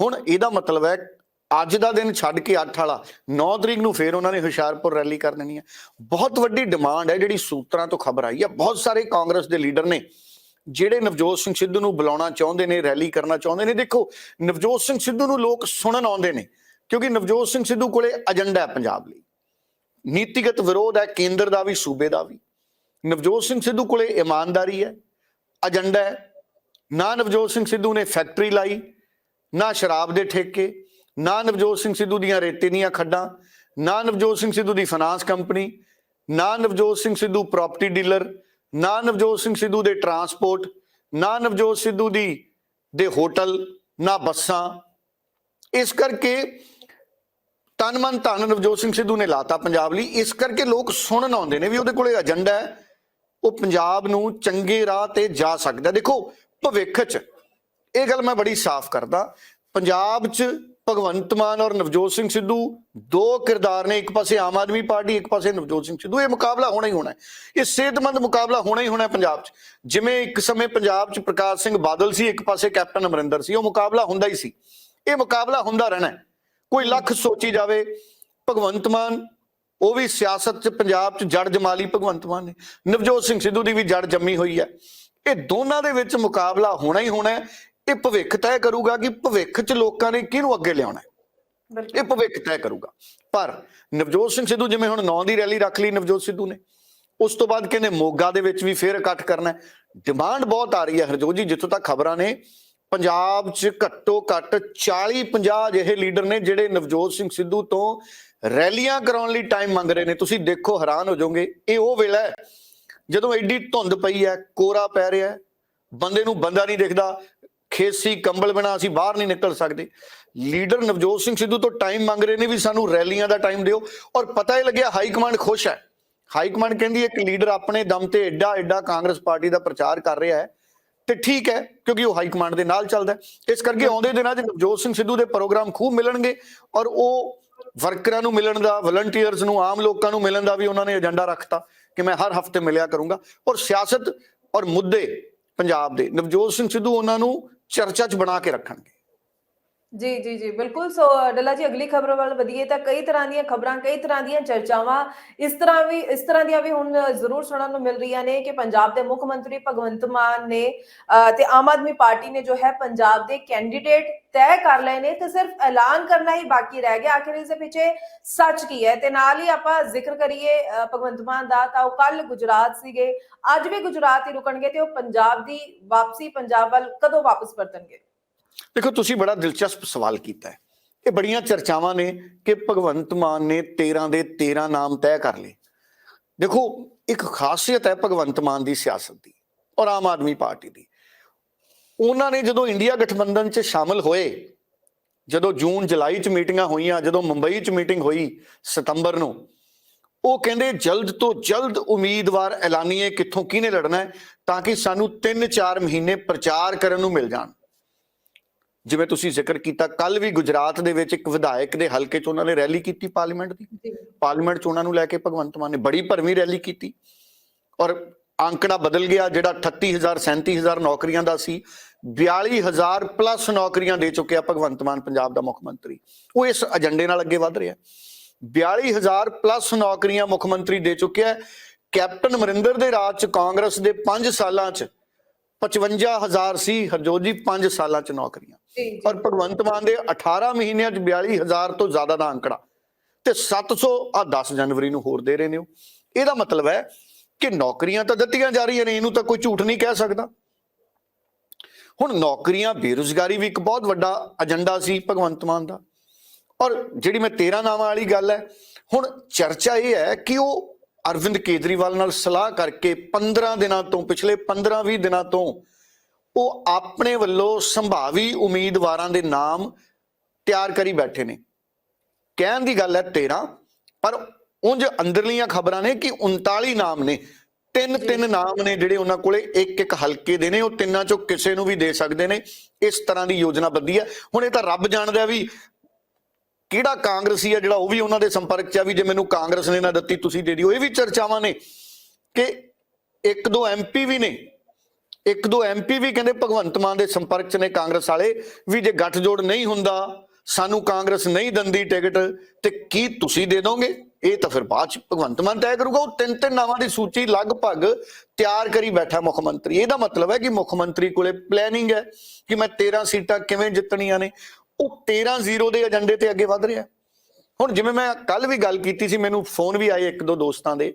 ਹੁਣ ਇਹਦਾ ਮਤਲਬ ਹੈ ਅੱਜ ਦਾ ਦਿਨ ਛੱਡ ਕੇ 8 ਵਾਲਾ 9 ਤਰੀਕ ਨੂੰ ਫੇਰ ਉਹਨਾਂ ਨੇ ਹੁਸ਼ਿਆਰਪੁਰ ਰੈਲੀ ਕਰ ਦੇਣੀ ਹੈ ਬਹੁਤ ਵੱਡੀ ਡਿਮਾਂਡ ਹੈ ਜਿਹੜੀ ਸੂਤਰਾਂ ਤੋਂ ਖਬਰ ਆਈ ਹੈ ਬਹੁਤ ਸਾਰੇ ਕਾਂਗਰਸ ਦੇ ਲੀਡਰ ਨੇ, ਜਿਹੜੇ ਨਵਜੋਤ ਸਿੰਘ ਸਿੱਧੂ ਨੂੰ ਬੁਲਾਉਣਾ ਚਾਹੁੰਦੇ ਨੇ, ਰੈਲੀ ਕਰਨਾ ਚਾਹੁੰਦੇ ਨੇ। ਦੇਖੋ, ਨਵਜੋਤ ਸਿੰਘ ਸਿੱਧੂ ਨੂੰ ਲੋਕ ਸੁਣਨ ਆਉਂਦੇ ਨੇ, ਕਿਉਂਕਿ ਨਵਜੋਤ ਸਿੰਘ ਸਿੱਧੂ ਕੋਲੇ ਏਜੰਡਾ ਹੈ ਪੰਜਾਬ ਲਈ। ਨੀਤੀਗਤ ਵਿਰੋਧ ਹੈ, ਕੇਂਦਰ ਦਾ ਵੀ, ਸੂਬੇ ਦਾ ਵੀ। ਨਵਜੋਤ ਸਿੰਘ ਸਿੱਧੂ ਕੋਲੇ ਇਮਾਨਦਾਰੀ ਹੈ ਏਜੰਡਾ ਹੈ। ਨਾ ਨਵਜੋਤ ਸਿੰਘ ਸਿੱਧੂ ਨੇ ਫੈਕਟਰੀ ਲਾਈ, ਨਾ ਸ਼ਰਾਬ ਦੇ ਠੇਕੇ ਨਾ ਨਵਜੋਤ ਸਿੰਘ ਸਿੱਧੂ ਦੀਆਂ ਰੇਤੇ ਦੀਆਂ ਖੱਡਾਂ, ਨਾ ਨਵਜੋਤ ਸਿੰਘ ਸਿੱਧੂ ਦੀ ਫਾਈਨਾਂਸ ਕੰਪਨੀ ਨਾ ਨਵਜੋਤ ਸਿੰਘ ਸਿੱਧੂ ਪ੍ਰਾਪਰਟੀ ਡੀਲਰ ਨਾ ਨਵਜੋਤ ਸਿੰਘ ਸਿੱਧੂ ਦੇ ਟਰਾਂਸਪੋਰਟ ਨਾ ਨਵਜੋਤ ਸਿੱਧੂ ਦੀ, ਦੇ ਹੋਟਲ ਨਾ ਬੱਸਾਂ। ਇਸ ਕਰਕੇ ਤਨ ਮਨ ਧਨ ਨਵਜੋਤ ਸਿੰਘ ਸਿੱਧੂ ਨੇ ਲਾਤਾ ਪੰਜਾਬ ਲਈ। ਇਸ ਕਰਕੇ ਲੋਕ ਸੁਣਨ ਆਉਂਦੇ ਨੇ ਵੀ ਉਹਦੇ ਕੋਲੇ ਏਜੰਡਾ ਹੈ। ਉਹ ਪੰਜਾਬ ਨੂੰ ਚੰਗੇ ਰਾਹ ਤੇ ਜਾ ਸਕਦਾ। ਦੇਖੋ, ਭਵਿੱਖ 'ਚ ਇਹ ਗੱਲ ਮੈਂ ਬੜੀ ਸਾਫ਼ ਕਰਦਾ। ਪੰਜਾਬ 'ਚ ਭਗਵੰਤ ਮਾਨ ਔਰ ਨਵਜੋਤ ਸਿੰਘ ਸਿੱਧੂ ਦੋ ਕਿਰਦਾਰ ਨੇ, ਇੱਕ ਪਾਸੇ ਆਮ ਆਦਮੀ ਪਾਰਟੀ, ਇੱਕ ਪਾਸੇ ਨਵਜੋਤ ਸਿੰਘ ਸਿੱਧੂ। ਇਹ ਮੁਕਾਬਲਾ ਹੋਣਾ ਹੀ ਹੋਣਾ ਹੈ। ਇਹ ਸਿਹਤਮੰਦ ਮੁਕਾਬਲਾ ਹੋਣਾ ਹੀ ਹੋਣਾ ਪੰਜਾਬ 'ਚ। ਜਿਵੇਂ ਇੱਕ ਸਮੇਂ ਪੰਜਾਬ 'ਚ ਪ੍ਰਕਾਸ਼ ਸਿੰਘ ਬਾਦਲ ਸੀ, ਇੱਕ ਪਾਸੇ ਕੈਪਟਨ ਅਮਰਿੰਦਰ ਸੀ, ਉਹ ਮੁਕਾਬਲਾ ਹੁੰਦਾ ਹੀ ਸੀ। ਇਹ ਮੁਕਾਬਲਾ ਹੁੰਦਾ ਰਹਿਣਾ ਹੈ। ਕੋਈ ਲੱਖ ਸੋਚੀ ਜਾਵੇ, ਭਗਵੰਤ ਮਾਨ, ਉਹ ਵੀ ਸਿਆਸਤ 'ਚ, ਪੰਜਾਬ 'ਚ ਜੜ ਜਮਾਲੀ ਭਗਵੰਤ ਮਾਨ ਨੇ। ਨਵਜੋਤ ਸਿੰਘ ਸਿੱਧੂ ਦੀ ਵੀ ਜੜ ਜੰਮੀ ਹੋਈ ਹੈ। ਇਹ ਦੋਨਾਂ ਦੇ ਵਿੱਚ ਮੁਕਾਬਲਾ ਹੋਣਾ ਹੀ ਹੋਣਾ ਇਹ ਭਵਿੱਖ ਤੈਅ ਕਰੂਗਾ ਕਿ ਭਵਿੱਖ 'ਚ ਲੋਕਾਂ ਨੇ ਕਿਹਨੂੰ ਅੱਗੇ ਲਿਆਉਣਾ ਹੈ? ਇਹ ਭਵਿੱਖ ਤੈਅ ਕਰੂਗਾ। ਪਰ ਨਵਜੋਤ ਸਿੰਘ ਸਿੱਧੂ ਜਿਵੇਂ ਹੁਣ 9 ਦੀ ਰੈਲੀ ਰੱਖ ਲਈ ਨਵਜੋਤ ਸਿੱਧੂ ਨੇ ਉਸ ਤੋਂ ਬਾਅਦ ਕਹਿੰਦੇ ਮੋਗਾ ਦੇ ਵਿੱਚ ਵੀ ਫੇਰ ਇਕੱਠ ਕਰਨਾ ਹੈ। ਡਿਮਾਂਡ ਬਹੁਤ ਆ ਰਹੀ ਹੈ ਹਰਜੋਤ ਜੀ ਜਿੱਥੋਂ ਤੱਕ ਖਬਰਾਂ ਨੇ ਪੰਜਾਬ 'ਚ ਘੱਟੋ ਘੱਟ 40 50 ਅਜਿਹੇ ਲੀਡਰ ਨੇ ਜਿਹੜੇ ਨਵਜੋਤ ਸਿੰਘ ਸਿੱਧੂ ਤੋਂ ਰੈਲੀਆਂ ਕਰਾਉਣ ਲਈ ਟਾਈਮ ਮੰਗ ਰਹੇ ਨੇ। ਤੁਸੀਂ ਦੇਖੋ ਹੈਰਾਨ ਹੋ ਜਾਓਗੇ ਇਹ ਉਹ ਵੇਲਾ ਹੈ ਜਦੋਂ ਐਡੀ ਧੁੰਦ ਪਈ ਹੈ ਕੋਰਾ ਪੈ ਰਿਹਾ ਹੈ ਬੰਦੇ ਨੂੰ ਬੰਦਾ ਨਹੀਂ ਦਿਖਦਾ। ਖੇਸੀ ਕੰਬਲ ਬਿਨਾ ਅਸੀਂ ਬਾਹਰ ਨਹੀਂ ਨਿਕਲ ਸਕਦੇ। ਲੀਡਰ ਨਵਜੋਤ ਸਿੰਘ ਸਿੱਧੂ ਤੋਂ ਟਾਈਮ ਮੰਗ ਰਹੇ ਨੇ ਵੀ ਸਾਨੂੰ ਰੈਲੀਆਂ ਦਾ ਟਾਈਮ ਦਿਓ। ਔਰ ਪਤਾ ਹੀ ਲੱਗਿਆ ਹਾਈ ਕਮਾਂਡ ਖੁਸ਼ ਹੈ। ਹਾਈ ਕਮਾਂਡ ਕਹਿੰਦੀ ਇੱਕ ਲੀਡਰ ਆਪਣੇ ਦਮ ਤੇ ਐਡਾ ਐਡਾ ਕਾਂਗਰਸ ਪਾਰਟੀ ਦਾ ਪ੍ਰਚਾਰ ਕਰ ਰਿਹਾ ਹੈ ਤੇ ਠੀਕ ਹੈ, ਕਿਉਂਕਿ ਉਹ ਹਾਈ ਕਮਾਂਡ ਦੇ ਨਾਲ ਚੱਲਦਾ ਇਸ ਕਰਕੇ ਆਉਂਦੇ ਦਿਨਾਂ 'ਚ ਨਵਜੋਤ ਸਿੰਘ ਸਿੱਧੂ ਦੇ ਪ੍ਰੋਗਰਾਮ ਖੂਬ ਮਿਲਣਗੇ ਔਰ ਉਹ ਵਰਕਰਾਂ ਨੂੰ ਮਿਲਣ ਦਾ ਵਲੰਟੀਅਰਸ ਨੂੰ, ਆਮ ਲੋਕਾਂ ਨੂੰ ਮਿਲਣ ਦਾ ਵੀ ਉਹਨਾਂ ਨੇ ਏਜੰਡਾ ਰੱਖਤਾ ਕਿ ਮੈਂ ਹਰ ਹਫ਼ਤੇ ਮਿਲਿਆ ਕਰੂੰਗਾ। ਔਰ ਸਿਆਸਤ ਔਰ ਮੁੱਦੇ ਪੰਜਾਬ ਦੇ। ਨਵਜੋਤ ਸਿੰਘ ਸਿੱਧੂ ਉਹਨਾਂ ਨੂੰ ਚਰਚਾ 'ਚ ਬਣਾ ਕੇ ਰੱਖਣਗੇ। ਜੀ ਜੀ ਜੀ ਬਿਲਕੁਲ। ਸੋ ਡੱਲਾ ਜੀ ਅਗਲੀ ਖਬਰ ਵੱਲ ਵਧੀਏ ਤਾਂ ਕਈ ਤਰ੍ਹਾਂ ਦੀਆਂ ਖਬਰਾਂ ਕਈ ਤਰ੍ਹਾਂ ਦੀਆਂ ਚਰਚਾਵਾਂ ਇਸ ਤਰ੍ਹਾਂ ਵੀ ਇਸ ਤਰ੍ਹਾਂ ਦੀਆਂ ਵੀ ਹੁਣ ਜ਼ਰੂਰ ਸੁਣਨ ਨੂੰ ਮਿਲ ਰਹੀਆਂ ਨੇ ਕਿ ਪੰਜਾਬ ਦੇ ਮੁੱਖ ਮੰਤਰੀ ਭਗਵੰਤ ਮਾਨ ਨੇ ਅਹ, ਤੇ ਆਮ ਆਦਮੀ ਪਾਰਟੀ ਨੇ ਜੋ ਹੈ ਪੰਜਾਬ ਦੇ ਕੈਂਡੀਡੇਟ ਤੈਅ ਕਰ ਲਏ ਨੇ ਤੇ ਸਿਰਫ ਐਲਾਨ ਕਰਨਾ ਹੀ ਬਾਕੀ ਰਹਿ ਗਿਆ। ਆਖਿਰ ਇਸ ਦੇ ਪਿੱਛੇ ਸੱਚ ਕੀ ਹੈ? ਤੇ ਨਾਲ ਹੀ ਆਪਾਂ ਜ਼ਿਕਰ ਕਰੀਏ ਭਗਵੰਤ ਮਾਨ ਦਾ ਤਾਂ ਉਹ ਕੱਲ ਗੁਜਰਾਤ ਸੀਗੇ। ਅੱਜ ਵੀ ਗੁਜਰਾਤ ਹੀ ਰੁਕਣਗੇ ਤੇ ਉਹ ਪੰਜਾਬ ਦੀ ਵਾਪਸੀ ਪੰਜਾਬ ਵੱਲ ਕਦੋਂ ਵਾਪਸ ਪਰਤਣਗੇ? ਦੇਖੋ, ਤੁਸੀਂ ਬੜਾ ਦਿਲਚਸਪ ਸਵਾਲ ਕੀਤਾ ਹੈ। ਇਹ ਬੜੀਆਂ ਚਰਚਾਵਾਂ ਨੇ ਕਿ ਭਗਵੰਤ ਮਾਨ ਨੇ 13 ਦੇ 13 ਨਾਮ ਤੈਅ ਕਰ ਲਏ। ਦੇਖੋ, ਇੱਕ ਖਾਸੀਅਤ ਹੈ ਭਗਵੰਤ ਮਾਨ ਦੀ ਸਿਆਸਤ ਦੀ ਔਰ ਆਮ ਆਦਮੀ ਪਾਰਟੀ ਦੀ। ਉਹਨਾਂ ਨੇ ਜਦੋਂ ਇੰਡੀਆ ਗਠਬੰਧਨ 'ਚ ਸ਼ਾਮਲ ਹੋਏ, ਜਦੋਂ ਜੂਨ, ਜੁਲਾਈ 'ਚ ਮੀਟਿੰਗਾਂ ਹੋਈਆਂ, ਜਦੋਂ ਮੁੰਬਈ 'ਚ ਮੀਟਿੰਗ ਹੋਈ ਸਤੰਬਰ ਨੂੰ, ਉਹ ਕਹਿੰਦੇ, ਜਲਦ ਤੋਂ ਜਲਦ ਉਮੀਦਵਾਰ ਐਲਾਨੀਏ, ਕਿੱਥੋਂ, ਕਿਹਨੇ ਲੜਨਾ ਹੈ, ਤਾਂ ਕਿ ਸਾਨੂੰ 3-4 ਮਹੀਨੇ ਪ੍ਰਚਾਰ ਕਰਨ ਨੂੰ ਮਿਲ ਜਾਣ। ਜਿਵੇਂ ਤੁਸੀਂ ਜ਼ਿਕਰ ਕੀਤਾ ਕੱਲ ਵੀ ਗੁਜਰਾਤ ਦੇ ਵਿੱਚ ਇੱਕ ਵਿਧਾਇਕ ਦੇ ਹਲਕੇ 'ਚ ਉਹਨਾਂ ਨੇ ਰੈਲੀ ਕੀਤੀ ਪਾਰਲੀਮੈਂਟ ਦੀ। ਪਾਰਲੀਮੈਂਟ 'ਚ ਉਹਨਾਂ ਨੂੰ ਲੈ ਕੇ ਭਗਵੰਤ ਮਾਨ ਨੇ ਬੜੀ ਭਰਵੀਂ ਰੈਲੀ ਕੀਤੀ। ਔਰ ਅੰਕੜਾ ਬਦਲ ਗਿਆ ਜਿਹੜਾ 38000 37000 ਨੌਕਰੀਆਂ ਦਾ ਸੀ। 42000 ਪਲੱਸ ਨੌਕਰੀਆਂ ਦੇ ਚੁੱਕਿਆ ਭਗਵੰਤ ਮਾਨ ਪੰਜਾਬ ਦਾ ਮੁੱਖ ਮੰਤਰੀ। ਉਹ ਇਸ ਏਜੰਡੇ ਨਾਲ ਅੱਗੇ ਵਧ ਰਿਹਾ। 42000 ਪਲੱਸ ਨੌਕਰੀਆਂ ਮੁੱਖ ਮੰਤਰੀ ਦੇ ਚੁੱਕਿਆ। ਕੈਪਟਨ ਅਮਰਿੰਦਰ ਦੇ ਰਾਜ 'ਚ ਕਾਂਗਰਸ ਦੇ 5 ਸਾਲਾਂ 'ਚ 55000 ਸੀ। ਹਰਜੋਤ ਜੀ 5 ਸਾਲਾਂ 'ਚ ਨੌਕਰੀਆਂ। ਔਰ ਭਗਵੰਤ ਮਾਨ ਦੇ 18 ਮਹੀਨਿਆਂ 'ਚ 42000 ਤੋਂ ਜ਼ਿਆਦਾ ਦਾ ਅੰਕੜਾ। ਤੇ 700 ਆ 10 ਜਨਵਰੀ ਨੂੰ ਹੋਰ ਦੇ ਰਹੇ ਨੇ ਉਹ। ਇਹਦਾ ਮਤਲਬ ਹੈ ਕਿ ਨੌਕਰੀਆਂ ਤਾਂ ਦਿੱਤੀਆਂ ਜਾ ਰਹੀਆਂ ਨੇ, ਇਹਨੂੰ ਤਾਂ ਕੋਈ ਝੂਠ ਨਹੀਂ ਕਹਿ ਸਕਦਾ। ਹੁਣ ਨੌਕਰੀਆਂ, ਬੇਰੁਜ਼ਗਾਰੀ ਵੀ ਇੱਕ ਬਹੁਤ ਵੱਡਾ ਏਜੰਡਾ ਸੀ ਭਗਵੰਤ ਮਾਨ ਦਾ। ਔਰ ਜਿਹੜੀ ਮੈਂ 13 ਨਾਵਾਂ ਵਾਲੀ ਗੱਲ ਹੈ, ਹੁਣ ਚਰਚਾ ਇਹ ਹੈ ਕਿ ਉਹ ਅਰਵਿੰਦ ਕੇਜਰੀਵਾਲ ਨਾਲ ਸਲਾਹ ਕਰਕੇ 15 ਦਿਨਾਂ ਤੋਂ, ਪਿਛਲੇ 15-20 ਦਿਨਾਂ ਤੋਂ ਉਹ ਆਪਣੇ ਵੱਲੋਂ ਸੰਭਾਵੀ ਉਮੀਦਵਾਰਾਂ ਦੇ ਨਾਮ ਤਿਆਰ ਕਰੀ ਬੈਠੇ ਨੇ। ਕਹਿਣ ਦੀ ਗੱਲ ਹੈ 13 ਪਰ ਉਂਝ ਅੰਦਰਲੀਆਂ ਖਬਰਾਂ ਨੇ ਕਿ 39 ਨਾਮ ਨੇ। ਤਿੰਨ ਤਿੰਨ ਨਾਮ ਨੇ ਜਿਹੜੇ ਉਹਨਾਂ ਕੋਲੇ ਇੱਕ ਇੱਕ ਹਲਕੇ ਦੇ ਨੇ ਉਹ ਤਿੰਨਾਂ ਚੋਂ ਕਿਸੇ ਨੂੰ ਵੀ ਦੇ ਸਕਦੇ ਨੇ। ਇਸ ਤਰ੍ਹਾਂ ਦੀ ਯੋਜਨਾ ਬੱਧੀ ਹੈ। ਹੁਣ ਇਹ ਤਾਂ ਰੱਬ ਜਾਣਦਾ ਵੀ ਕਿਹੜਾ ਕਾਂਗਰਸੀ ਆ ਜਿਹੜਾ ਉਹ ਵੀ ਉਹਨਾਂ ਦੇ ਸੰਪਰਕ 'ਚ ਆ ਵੀ ਜੇ ਮੈਨੂੰ ਕਾਂਗਰਸ ਨੇ ਨਾ ਦਿੱਤੀ ਤੁਸੀਂ ਦੇ ਦਿਓ। ਇਹ ਵੀ ਚਰਚਾਵਾਂ ਨੇ ਕਿ ਇੱਕ ਦੋ ਐਮਪੀ ਵੀ ਨੇ ਇੱਕ ਦੋ ਐਮਪੀ ਵੀ ਕਹਿੰਦੇ ਭਗਵੰਤ ਮਾਨ ਦੇ ਸੰਪਰਕ 'ਚ ਨੇ ਕਾਂਗਰਸ ਵਾਲੇ, ਵੀ ਜੇ ਗੱਠਜੋੜ ਨਹੀਂ ਹੁੰਦਾ, ਸਾਨੂੰ ਕਾਂਗਰਸ ਨਹੀਂ ਦਿੰਦੀ ਟਿਕਟ, ਤੇ ਕੀ ਤੁਸੀਂ ਦੇ ਦੋਗੇ? ਇਹ ਤਾਂ ਫਿਰ ਬਾਅਦ ਚ ਭਗਵੰਤ ਮਾਨ ਤੈਅ ਕਰੂਗਾ। ਉਹ ਤਿੰਨ ਤਿੰਨ ਨਾਵਾਂ ਦੀ ਸੂਚੀ ਲਗਭਗ ਤਿਆਰ ਕਰੀ ਬੈਠਾ ਮੁੱਖ ਮੰਤਰੀ। ਇਹਦਾ ਮਤਲਬ ਹੈ ਕਿ ਮੁੱਖ ਮੰਤਰੀ ਕੋਲੇ ਪਲੈਨਿੰਗ ਹੈ ਕਿ ਮੈਂ 13 ਸੀਟਾਂ ਕਿਵੇਂ ਜਿੱਤਣੀਆਂ ਨੇ। ਉਹ 13 ਜ਼ੀਰੋ ਦੇ ਏਜੰਡੇ ਤੇ ਅੱਗੇ ਵਧ ਰਿਹਾ ਹੁਣ ਜਿਵੇਂ ਮੈਂ ਕੱਲ ਵੀ ਗੱਲ ਕੀਤੀ ਸੀ, ਮੈਨੂੰ ਫੋਨ ਵੀ ਆਏ ਇੱਕ ਦੋ ਦੋਸਤਾਂ ਦੇ,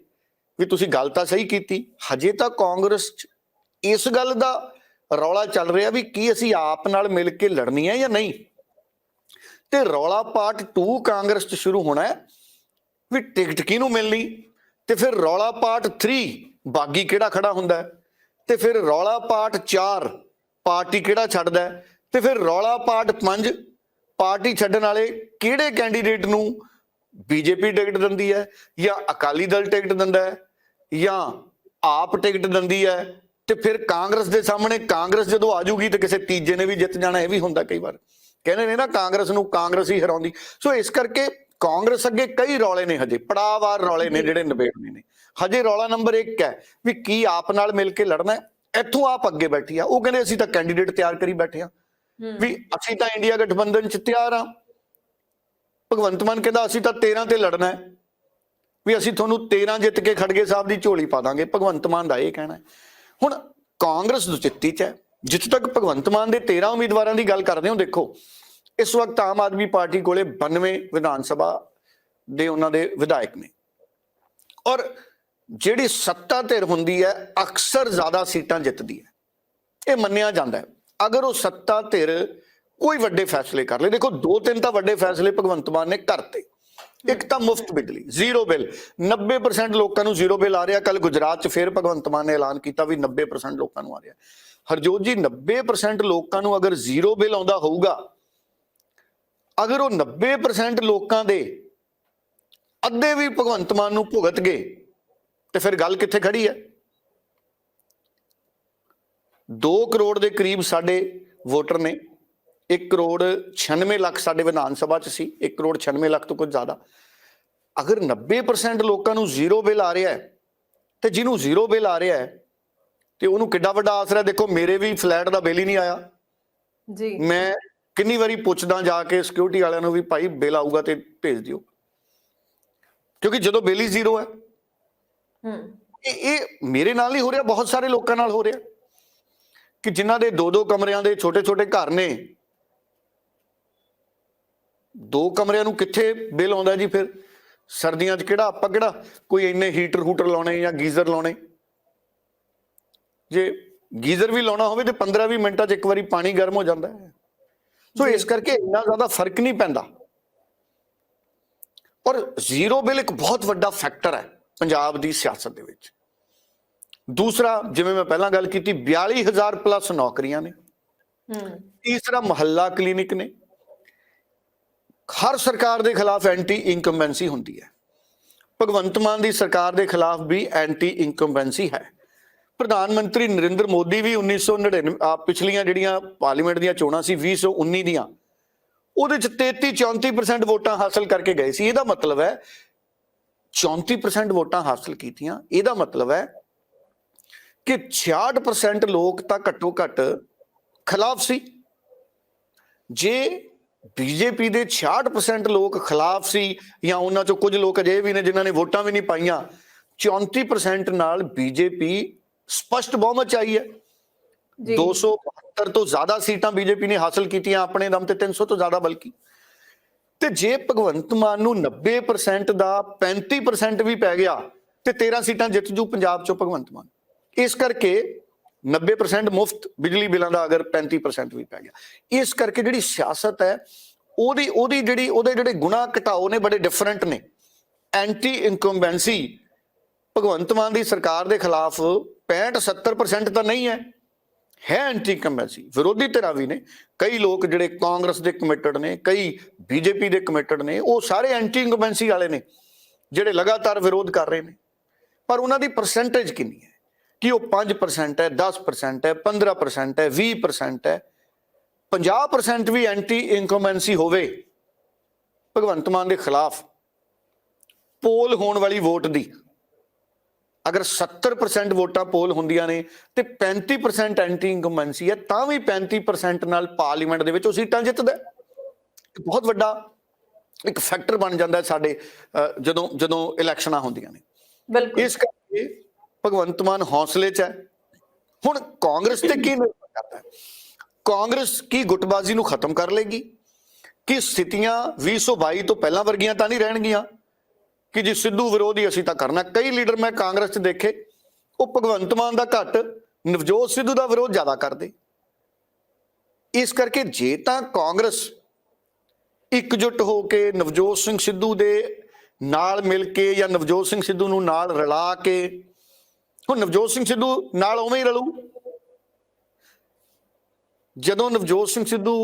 ਵੀ ਤੁਸੀਂ ਗੱਲ ਤਾਂ ਸਹੀ ਕੀਤੀ। ਹਜੇ ਤਾਂ ਕਾਂਗਰਸ 'ਚ ਇਸ ਗੱਲ ਦਾ ਰੌਲਾ ਚੱਲ ਰਿਹਾ ਵੀ ਕੀ ਅਸੀਂ ਆਪ ਨਾਲ ਮਿਲ ਕੇ ਲੜਨੀ ਹੈ ਜਾਂ ਨਹੀਂ? ਤੇ ਰੌਲਾ ਪਾਰਟ 2 ਕਾਂਗਰਸ 'ਚ ਸ਼ੁਰੂ ਹੋਣਾ ਹੈ ਵੀ ਟਿਕਟ ਕਿਹਨੂੰ ਮਿਲਣੀ? ਤੇ ਫਿਰ ਰੌਲਾ ਪਾਰਟ 3 ਬਾਗੀ ਕਿਹੜਾ ਖੜਾ ਹੁੰਦਾ ਤੇ ਫਿਰ ਰੌਲਾ ਪਾਰਟ 4 ਪਾਰਟੀ ਕਿਹੜਾ ਛੱਡਦਾ ਤੇ ਫਿਰ ਰੌਲਾ ਪਾਰਟ 5 ਪਾਰਟੀ ਛੱਡਣ ਵਾਲੇ ਕਿਹੜੇ ਕੈਂਡੀਡੇਟ ਨੂੰ ਬੀਜੇਪੀ ਟਿਕਟ ਦਿੰਦੀ ਹੈ ਜਾਂ ਅਕਾਲੀ ਦਲ ਟਿਕਟ ਦਿੰਦਾ ਹੈ ਜਾਂ ਆਪ ਟਿਕਟ ਦਿੰਦੀ ਹੈ ਤੇ ਫਿਰ ਕਾਂਗਰਸ ਦੇ ਸਾਹਮਣੇ ਕਾਂਗਰਸ ਜਦੋਂ ਆ ਜਾਊਗੀ ਤੇ ਕਿਸੇ ਤੀਜੇ ਨੇ ਵੀ ਜਿੱਤ ਜਾਣਾ ਇਹ ਵੀ ਹੁੰਦਾ ਕਈ ਵਾਰ। ਕਹਿੰਦੇ ਨੇ ਨਾ ਕਾਂਗਰਸ ਨੂੰ ਕਾਂਗਰਸ ਹੀ ਹਰਾਉਂਦੀ। ਸੋ ਇਸ ਕਰਕੇ ਕਾਂਗਰਸ ਅੱਗੇ ਕਈ ਰੌਲੇ ਨੇ ਹਜੇ ਪੜਾਵਾਰ ਰੌਲੇ ਨੇ ਜਿਹੜੇ ਨਿਬੇੜਨੇ ਨੇ। ਹਜੇ ਰੌਲਾ ਨੰਬਰ 1 ਹੈ ਵੀ ਕੀ ਆਪ ਨਾਲ ਮਿਲ ਕੇ ਲੜਨਾ ਹੈ। ਇੱਥੋਂ ਆਪ ਅੱਗੇ ਬੈਠੀ ਆ। ਉਹ ਕਹਿੰਦੇ ਅਸੀਂ ਤਾਂ ਕੈਂਡੀਡੇਟ ਤਿਆਰ ਕਰੀ ਬੈਠੇ ਆ। ਵੀ ਅਸੀਂ ਤਾਂ ਇੰਡੀਆ ਗਠਬੰਧਨ ਚ ਤਿਆਰ ਆ। ਭਗਵੰਤ ਮਾਨ ਕਹਿੰਦਾ ਅਸੀਂ ਤਾਂ 13 ਤੇ ਲੜਨਾ ਹੈ। ਵੀ ਅਸੀਂ ਤੁਹਾਨੂੰ 13 ਜਿੱਤ ਕੇ ਖੜਗੇ ਸਾਹਿਬ ਦੀ ਝੋਲੀ ਪਾ ਦਾਂਗੇ। ਭਗਵੰਤ ਮਾਨ ਦਾ ਇਹ ਕਹਿਣਾ ਹੈ। ਹੁਣ ਕਾਂਗਰਸ ਦੁਚਿੱਤੀ ਚ ਹੈ, ਜਿੱਥੇ ਤੱਕ ਭਗਵੰਤ ਮਾਨ ਦੇ 13 ਉਮੀਦਵਾਰਾਂ ਦੀ ਗੱਲ ਕਰਦੇ ਹੋ ਦੇਖੋ, ਇਸ ਵਕਤ ਆਮ ਆਦਮੀ ਪਾਰਟੀ ਕੋਲੇ 92 ਵਿਧਾਨ ਸਭਾ ਦੇ ਉਹਨਾਂ ਦੇ ਵਿਧਾਇਕ ਨੇ। ਔਰ ਜਿਹੜੀ ਸੱਤਾ ਧਿਰ ਹੁੰਦੀ ਹੈ, ਅਕਸਰ ਜ਼ਿਆਦਾ ਸੀਟਾਂ ਜਿੱਤਦੀ ਹੈ। ਇਹ ਮੰਨਿਆ ਜਾਂਦਾ ਹੈ। ਅਗਰ ਉਹ ਸੱਤਾ ਧਿਰ ਕੋਈ ਵੱਡੇ ਫੈਸਲੇ ਕਰ ਲੇ, ਦੇਖੋ, ਦੋ ਤਿੰਨ ਤਾਂ ਵੱਡੇ ਫੈਸਲੇ ਭਗਵੰਤ ਮਾਨ ਨੇ ਕਰਤੇ। ਇੱਕ ਤਾਂ ਮੁਫਤ ਬਿਜਲੀ, ਜ਼ੀਰੋ ਬਿੱਲ। 90% ਲੋਕਾਂ ਨੂੰ ਜ਼ੀਰੋ ਬਿੱਲ ਆ ਰਿਹਾ। ਕੱਲ ਗੁਜਰਾਤ 'ਚ ਫਿਰ ਭਗਵੰਤ ਮਾਨ ਨੇ ਐਲਾਨ ਕੀਤਾ ਵੀ 90% ਲੋਕਾਂ ਨੂੰ ਆ ਰਿਹਾ। ਹਰਜੋਤ ਜੀ 90% ਲੋਕਾਂ ਨੂੰ ਅਗਰ ਜ਼ੀਰੋ ਬਿੱਲ ਆਉਂਦਾ ਹੋਊਗਾ, ਅਗਰ ਉਹ 90% ਲੋਕਾਂ ਦੇ ਅੱਧੇ ਵੀ ਭਗਵੰਤ ਮਾਨ ਨੂੰ ਭੁਗਤ ਗਏ, ਤੇ ਫਿਰ ਗੱਲ ਕਿੱਥੇ ਖੜੀ ਹੈ? 2 ਕਰੋੜ ਦੇ ਕਰੀਬ ਸਾਡੇ ਵੋਟਰ ਨੇ 1 ਕਰੋੜ 96 ਲੱਖ ਸਾਡੇ ਵਿਧਾਨ ਸਭਾ ਚ ਸੀ 1 ਕਰੋੜ 96 ਲੱਖ ਤੋਂ ਕੁਝ ਜ਼ਿਆਦਾ। ਅਗਰ 90% ਲੋਕਾਂ ਨੂੰ ਜ਼ੀਰੋ ਬਿੱਲ ਆ ਰਿਹਾ ਹੈ ਤੇ ਜਿਹਨੂੰ ਜ਼ੀਰੋ ਬਿੱਲ ਆ ਰਿਹਾ ਹੈ ਤੇ ਉਹਨੂੰ ਕਿੱਡਾ ਵੱਡਾ ਆਸਰਾ ਹੈ। ਦੇਖੋ ਮੇਰੇ ਵੀ ਫਲੈਟ ਦਾ ਬਿੱਲ ਹੀ ਨਹੀਂ ਆਇਆ। ਜੀ। ਮੈਂ ਕਿੰਨੀ ਵਾਰੀ ਪੁੱਛਦਾ ਜਾ ਕੇ ਸਿਕਿਉਰਿਟੀ ਵਾਲਿਆਂ ਨੂੰ ਵੀ ਭਾਈ ਬਿੱਲ ਆਊਗਾ ਤੇ ਭੇਜ ਦਿਓ। ਕਿਉਂਕਿ ਜਦੋਂ ਬਿੱਲ ਹੀ ਜ਼ੀਰੋ ਹੈ ਹੂੰ। ਇਹ ਮੇਰੇ ਨਾਲ ਹੀ ਹੋ ਰਿਹਾ ਬਹੁਤ ਸਾਰੇ ਲੋਕਾਂ ਨਾਲ ਹੋ ਰਿਹਾ। ਕਿ ਜਿਨ੍ਹਾਂ ਦੇ ਦੋ ਦੋ ਕਮਰਿਆਂ ਦੇ ਛੋਟੇ ਛੋਟੇ ਘਰ ਨੇ ਦੋ ਕਮਰਿਆਂ ਨੂੰ ਕਿੱਥੇ ਬਿੱਲ ਆਉਂਦਾ ਜੀ ਫਿਰ? ਸਰਦੀਆਂ 'ਚ ਕਿਹੜਾ ਆਪਾਂ ਕਿਹੜਾ ਕੋਈ ਇੰਨੇ ਹੀਟਰ ਹੂਟਰ ਲਾਉਣੇ ਜਾਂ ਗੀਜ਼ਰ ਲਾਉਣੇ? ਜੇ ਗੀਜ਼ਰ ਵੀ ਲਾਉਣਾ ਹੋਵੇ ਤੇ 15-20 ਮਿੰਟਾਂ 'ਚ ਇੱਕ ਵਾਰੀ ਪਾਣੀ ਗਰਮ ਹੋ ਜਾਂਦਾ ਹੈ। ਸੋ ਇਸ ਕਰਕੇ ਇੰਨਾ ਜ਼ਿਆਦਾ ਫ਼ਰਕ ਨਹੀਂ ਪੈਂਦਾ। ਔਰ ਜ਼ੀਰੋ ਬਿੱਲ ਇੱਕ ਬਹੁਤ ਵੱਡਾ ਫੈਕਟਰ ਹੈ ਪੰਜਾਬ ਦੀ ਸਿਆਸਤ ਦੇ ਵਿੱਚ। ਦੂਸਰਾ ਜਿਵੇਂ ਮੈਂ ਪਹਿਲਾਂ ਗੱਲ ਕੀਤੀ 42000 ਪਲੱਸ ਨੌਕਰੀਆਂ ਨੇ। ਹੂੰ। ਤੀਸਰਾ ਮਹੱਲਾ ਕਲੀਨਿਕ ਨੇ। ਹਰ ਸਰਕਾਰ ਦੇ ਖਿਲਾਫ ਐਂਟੀ ਇਨਕੰਬੈਂਸੀ ਹੁੰਦੀ ਹੈ। ਭਗਵੰਤ ਮਾਨ ਦੀ ਸਰਕਾਰ ਦੇ ਖਿਲਾਫ ਵੀ ਐਂਟੀ ਇਨਕੰਬੈਂਸੀ ਹੈ। ਪ੍ਰਧਾਨ ਮੰਤਰੀ ਨਰਿੰਦਰ ਮੋਦੀ ਵੀ 1999 ਆ ਪਿਛਲੀਆਂ ਜਿਹੜੀਆਂ ਪਾਰਲੀਮੈਂਟ ਦੀਆਂ ਚੋਣਾਂ ਸੀ 2019 ਦੀਆਂ, ਉਹਦੇ ਚ 33 34% ਵੋਟਾਂ ਹਾਸਲ ਕਰਕੇ ਗਏ ਸੀ। ਇਹਦਾ ਮਤਲਬ ਹੈ 34% ਵੋਟਾਂ ਹਾਸਲ ਕੀਤੀਆਂ। ਇਹਦਾ ਮਤਲਬ ਹੈ ਕਿ 66% ਲੋਕ ਤਾਂ ਘੱਟੋ ਘੱਟ ਖਿਲਾਫ ਸੀ। ਜੇ ਬੀਜੇਪੀ ਦੇ 66% ਲੋਕ ਖਿਲਾਫ ਸੀ ਜਾਂ ਉਹਨਾਂ ਚੋਂ ਕੁਝ ਲੋਕ ਅਜੇ ਵੀ ਨੇ ਜਿਨ੍ਹਾਂ ਨੇ ਵੋਟਾਂ ਵੀ ਨਹੀਂ ਪਾਈਆਂ। 34% ਨਾਲ ਬੀਜੇਪੀ ਸਪਸ਼ਟ ਬਹੁਮਤ ਚ ਆਈ ਹੈ। ਜੀ। 272 ਤੋਂ ਜ਼ਿਆਦਾ ਸੀਟਾਂ ਬੀਜੇਪੀ ਨੇ ਹਾਸਲ ਕੀਤੀਆਂ ਆਪਣੇ ਦਮ ਤੇ 300 ਤੋਂ ਜ਼ਿਆਦਾ ਬਲਕਿ। ਤੇ ਜੇ ਭਗਵੰਤ ਮਾਨ ਨੂੰ 90% ਦਾ 35% ਵੀ ਪੈ ਗਿਆ ਤੇ 13 ਸੀਟਾਂ ਜਿੱਤ ਜੂ ਪੰਜਾਬ ਚੋਂ ਭਗਵੰਤ ਮਾਨ। ਇਸ ਕਰਕੇ 90% ਮੁਫਤ ਬਿਜਲੀ ਬਿੱਲਾਂ ਦਾ ਅਗਰ 35% ਵੀ ਪੈ ਗਿਆ। ਇਸ ਕਰਕੇ ਜਿਹੜੀ ਸਿਆਸਤ ਹੈ, ਉਹਦੀ ਉਹਦੀ ਜਿਹੜੀ, ਉਹਦੇ ਜਿਹੜੇ ਗੁਣਾ ਘਟਾਓ ਨੇ ਬੜੇ ਡਿਫਰੈਂਟ ਨੇ। ਐਂਟੀ ਇਨਕੰਬੈਂਸੀ ਭਗਵੰਤ ਮਾਨ ਦੀ ਸਰਕਾਰ ਦੇ ਖਿਲਾਫ 65 70% ਤਾਂ ਨਹੀਂ ਹੈ। ਹੈ ਐਂਟੀ ਇਨਕੰਬੈਂਸੀ ਵਿਰੋਧੀ ਧਿਰਾਂ ਵੀ ਨੇ। ਕਈ ਲੋਕ ਜਿਹੜੇ ਕਾਂਗਰਸ ਦੇ ਕਮਿਟਡ ਨੇ, ਕਈ ਬੀਜੇਪੀ ਦੇ ਕਮਿਟਡ ਨੇ, ਉਹ ਸਾਰੇ ਐਂਟੀ ਇਨਕੰਬੈਂਸੀ ਵਾਲੇ ਨੇ, ਜਿਹੜੇ ਲਗਾਤਾਰ ਵਿਰੋਧ ਕਰ ਰਹੇ ਨੇ। ਪਰ ਉਹਨਾਂ ਦੀ ਪਰਸੈਂਟੇਜ ਕਿੰਨੀ ਹੈ? ਕਿ ਉਹ 5% ਹੈ 10% ਹੈ 15% ਹੈ 20% ਹੈ। 50% ਵੀ ਐਂਟੀ ਇਨਕੰਬੈਂਸੀ ਹੋਵੇ ਭਗਵੰਤ ਮਾਨ ਦੇ ਖਿਲਾਫ ਪੋਲ ਹੋਣ ਵਾਲੀ ਵੋਟ ਦੀ। ਅਗਰ 70% ਵੋਟਾਂ ਪੋਲ ਹੁੰਦੀਆਂ ਨੇ ਤੇ 35% ਐਂਟੀ ਇਨਕੰਬੈਂਸੀ ਹੈ ਤਾਂ ਵੀ 35% ਨਾਲ ਪਾਰਲੀਮੈਂਟ ਦੇ ਵਿੱਚ ਉਹ ਸੀਟਾਂ ਜਿੱਤਦਾ ਬਹੁਤ ਵੱਡਾ ਇੱਕ ਫੈਕਟਰ ਬਣ ਜਾਂਦਾ ਸਾਡੇ ਜਦੋਂ ਜਦੋਂ ਇਲੈਕਸ਼ਨਾਂ ਹੁੰਦੀਆਂ ਨੇ। ਬਿਲਕੁਲ। ਇਸ ਕਰਕੇ ਭਗਵੰਤ ਮਾਨ ਹੌਸਲੇ 'ਚ ਹੈ। ਹੁਣ ਕਾਂਗਰਸ ਤੇ ਕੀ ਨਿਰਭਰ ਕਰਦਾ ਕਾਂਗਰਸ ਕੀ ਗੁੱਟਬਾਜ਼ੀ ਨੂੰ ਖਤਮ ਕਰ ਲੇਗੀ? ਕਿ ਸਥਿਤੀਆਂ 2022 ਤੋਂ ਪਹਿਲਾਂ ਵਰਗੀਆਂ ਤਾਂ ਨਹੀਂ ਰਹਿਣਗੀਆਂ? ਕਿ ਜੀ ਸਿੱਧੂ ਵਿਰੋਧੀ ਅਸੀਂ ਤਾਂ ਕਰਨਾ ਕਈ ਲੀਡਰ ਮੈਂ ਕਾਂਗਰਸ 'ਚ ਦੇਖੇ, ਉਹ ਭਗਵੰਤ ਮਾਨ ਦਾ ਘੱਟ, ਨਵਜੋਤ ਸਿੱਧੂ ਦਾ ਵਿਰੋਧ ਜ਼ਿਆਦਾ ਕਰਦੇ। ਇਸ ਕਰਕੇ ਜੇ ਤਾਂ ਕਾਂਗਰਸ ਇਕਜੁੱਟ ਹੋ ਕੇ ਨਵਜੋਤ ਸਿੰਘ ਸਿੱਧੂ ਦੇ ਨਾਲ ਮਿਲ ਕੇ ਜਾਂ ਨਵਜੋਤ ਸਿੰਘ ਸਿੱਧੂ ਨੂੰ ਨਾਲ ਰਲਾ ਕੇ ਹੁਣ ਨਵਜੋਤ ਸਿੰਘ ਸਿੱਧੂ ਨਾਲ ਉਵੇਂ ਹੀ ਰਲੂ? ਜਦੋਂ ਨਵਜੋਤ ਸਿੰਘ ਸਿੱਧੂ